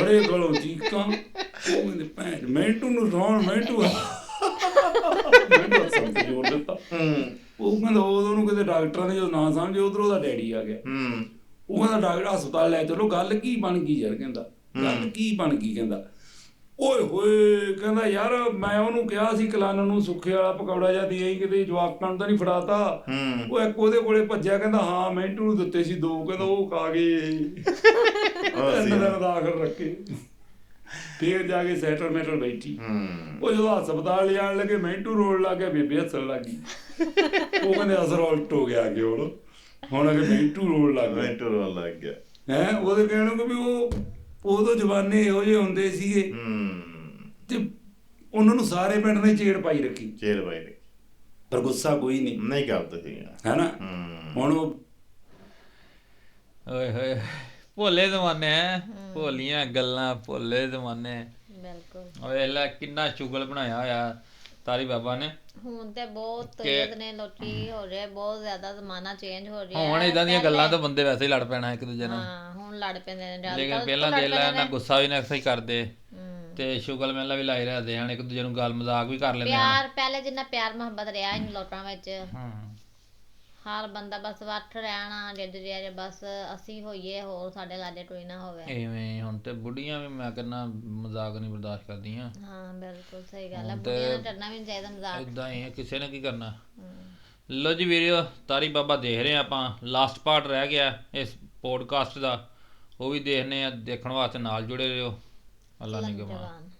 Speaker 3: ਫੜੇ ਗਲੋਂ ਚੀਕਾਂ ਉਹ ਕਹਿੰਦੇ ਭੈਣ ਮੈਂਟੂ ਨੂੰ ਰੌਣ ਮੈਂਟੂ ਮੈਂਟੂ ਸਮਝ ਜੋੜ ਦਿੱਤਾ।
Speaker 4: ਹੂੰ।
Speaker 3: ਉਹ ਕਹਿੰਦਾ ਉਦੋਂ ਨੂੰ ਕਿਤੇ ਡਾਕਟਰਾਂ ਨੇ ਜਦੋਂ ਨਾ ਸਮਝੇ ਉਧਰੋਂ ਉਹਦਾ ਡੈਡੀ ਆ ਗਿਆ।
Speaker 4: ਹੂੰ।
Speaker 3: ਉਹ ਕਹਿੰਦਾ ਡਾਕਟਰ ਹਸਪਤਾਲ ਲੈ ਚਲੋ ਗੱਲ ਕੀ ਬਣ ਗਈ ਯਾਰ ਕਹਿੰਦਾ। ਗੱਲ ਕੀ ਬਣ ਗਈ ਕਹਿੰਦਾ। ਓਏ ਹੋਏ ਕਹਿੰਦਾ ਯਾਰ ਮੈਂ ਉਹਨੂੰ ਕਿਹਾ ਸੀ ਕਲਾਨ ਨੂੰ ਸੁੱਖੇ ਵਾਲਾ ਪਕੌੜਾ ਜਾਂ ਦੇ ਆਈ ਕਿਤੇ ਜਵਾਕਾਂ ਨੂੰ ਤਾਂ ਨਹੀਂ ਫੜਾਤਾ। ਉਹ ਇੱਕ ਉਹਦੇ ਕੋਲੇ ਭੱਜਿਆ ਕਹਿੰਦਾ ਹਾਂ ਮਿੰਟੂ ਨੂੰ ਦਿੱਤੇ ਸੀ ਦੋ ਕਹਿੰਦਾ ਉਹ ਖਾ ਗਏ।
Speaker 4: ਉਹ ਸੀ।
Speaker 3: ਤਿੰਨ ਦਿਨ ਦਾਖਲ ਰੱਖੇ। ਫੇਰ ਜਾ ਕੇ ਸੈਟਲ ਮੈਟਲ ਬੈਠੀ। ਉਹ ਜਦੋਂ ਹਸਪਤਾਲ ਲਿਆਣ ਲੱਗੇ ਮਿੰਟੂ ਰੋਣ ਲੱਗ ਗਿਆ ਬੇਬੇ ਹੱਸਣ ਲੱਗ ਉਹ ਕਹਿੰਦੇ ਅਸਰ ਉਲਟ ਹੋ ਗਿਆ ਕਿ ਹੁਣ। ਹੁਣ ਅਗੇ ਮਿੰਟੂ ਰੋਣ ਲੱਗ ਗਿਆ।
Speaker 4: ਮੈਂਟੂ ਰੋਣ ਲੱਗ ਗਿਆ।
Speaker 3: ਹੈ ਉਹਦੇ ਕਹਿਣ ਨੂੰ ਕਿ ਵੀ ਉਹ ਉਦੋਂ ਜਵਾਨੇ ਇਹੋ ਜਿਹੇ ਹੁੰਦੇ ਸੀਗੇ
Speaker 4: ਹੂੰ।
Speaker 3: ਤੇ ਉਹਨਾਂ ਨੂੰ ਸਾਰੇ ਪਿੰਡ ਨੇ ਚੇੜ ਪਾਈ ਰੱਖੀ।
Speaker 4: ਚੇਲ ਬਾਈ ਨੇ
Speaker 3: ਪਰ ਗੁੱਸਾ ਕੋਈ ਨਹੀਂ।
Speaker 4: ਨਹੀਂ ਕਰਦੇ ਸੀ।
Speaker 3: ਹੈਨਾ?
Speaker 4: ਹੂੰ।
Speaker 3: ਹੁਣ ਉਹ
Speaker 1: ਓਏ ਹੋਏ ਭੋਲੇ ਜ਼ਮਾਨੇ ਭੋਲੀਆਂ ਗੱਲਾਂ ਭੋਲੇ ਜ਼ਮਾਨੇ।
Speaker 2: ਬਿਲਕੁਲ।
Speaker 1: ਓਏ ਲੈ ਕਿੰਨਾ ਚੁਗਲ ਬਣਾਇਆ ਹੋਇਆ। ਤਾਰੀ ਬਾਬਾ ਨੇ
Speaker 2: ਹੁਣ ਤੇ ਬਹੁਤ ਤੇਜ਼ ਨੇ ਲੋਕੀ ਹੋ ਰਹੇ ਬਹੁਤ ਜ਼ਿਆਦਾ ਜ਼ਮਾਨਾ ਚੇਂਜ ਹੋ ਰਿਹਾ
Speaker 1: ਹੁਣ। ਇਦਾਂ ਦੀਆਂ ਗੱਲਾਂ ਤੋਂ ਬੰਦੇ ਵੈਸੇ ਹੀ ਲੜ ਪੈਣਾ ਇੱਕ ਦੂਜੇ ਨਾਲ
Speaker 2: ਹਾਂ ਹੁਣ ਲੜ ਪੈਂਦੇ ਨੇ
Speaker 1: ਲੇਕਿਨ ਪਹਿਲਾਂ ਦੇ ਲੈ ਨਾ। ਗੁੱਸਾ ਵੀ ਨਾ ਸਹੀ ਕਰਦੇ। ਤੇ ਸ਼ੁਗਲ ਮੇਲਾ ਵੀ ਲਾਈ ਰੱਖਦੇ ਹਨ ਇੱਕ ਦੂਜੇ ਨੂੰ ਗੱਲ ਮਜ਼ਾਕ ਵੀ ਕਰ ਲੈਂਦੇ ਹਨ
Speaker 2: ਪਿਆਰ ਪਹਿਲੇ ਜਿੰਨਾ ਪਿਆਰ ਮੁਹੱਬਤ ਰਿਹਾ ਇਨ ਲੋਕਾਂ ਵਿੱਚ
Speaker 1: ਹਾਂ
Speaker 2: ਹਰ ਬੰਦਾ ਬਸ ਵੱਠ ਰਹਿਣਾ ਜਿੱਦ ਜਿਹੜੇ ਬਸ ਅਸੀਂ ਹੋਈਏ ਹੋਰ ਸਾਡੇ ਲਾਗੇ ਕੋਈ ਨਾ ਹੋਵੇ।
Speaker 1: ਐਵੇਂ ਹੁਣ ਤੇ ਬੁੱਢੀਆਂ ਵੀ ਮੈਂ ਕਹਿੰਦਾ ਮਜ਼ਾਕ ਨਹੀਂ ਬਰਦਾਸ਼ਤ ਕਰਦੀਆਂ।
Speaker 2: ਹਾਂ ਬਿਲਕੁਲ ਸਹੀ ਗੱਲ ਹੈ
Speaker 1: ਹੁਣ ਤੇ-
Speaker 2: ਬੁੱਢੀਆਂ ਨੂੰ ਡਰਨਾ ਵੀ ਨਹੀਂ ਚਾਹੀਦਾ ਮਜ਼ਾਕ।
Speaker 1: ਇਦਾਂ ਹੀ ਹੈ ਕਿਸੇ ਨੇ ਕੀ ਕਰਨਾ। ਲੋ ਜੀ ਵੀਡੀਓ ਤਾਰੀ ਬਾਬਾ ਦੇਖ ਰਹੇ ਹਾਂ ਆਪਾਂ ਲਾਸਟ ਪਾਰਟ ਰਹਿ ਗਿਆ ਇਸ ਪੋਡਕਾਸਟ ਦਾ। ਉਹ ਵੀ ਦੇਖਨੇ ਆ ਦੇਖਣ ਵਾਸਤੇ ਨਾਲ ਜੁੜੇ ਰਹੋ। ਅੱਲਾ ਨੇ
Speaker 2: ਜਵਾਨ।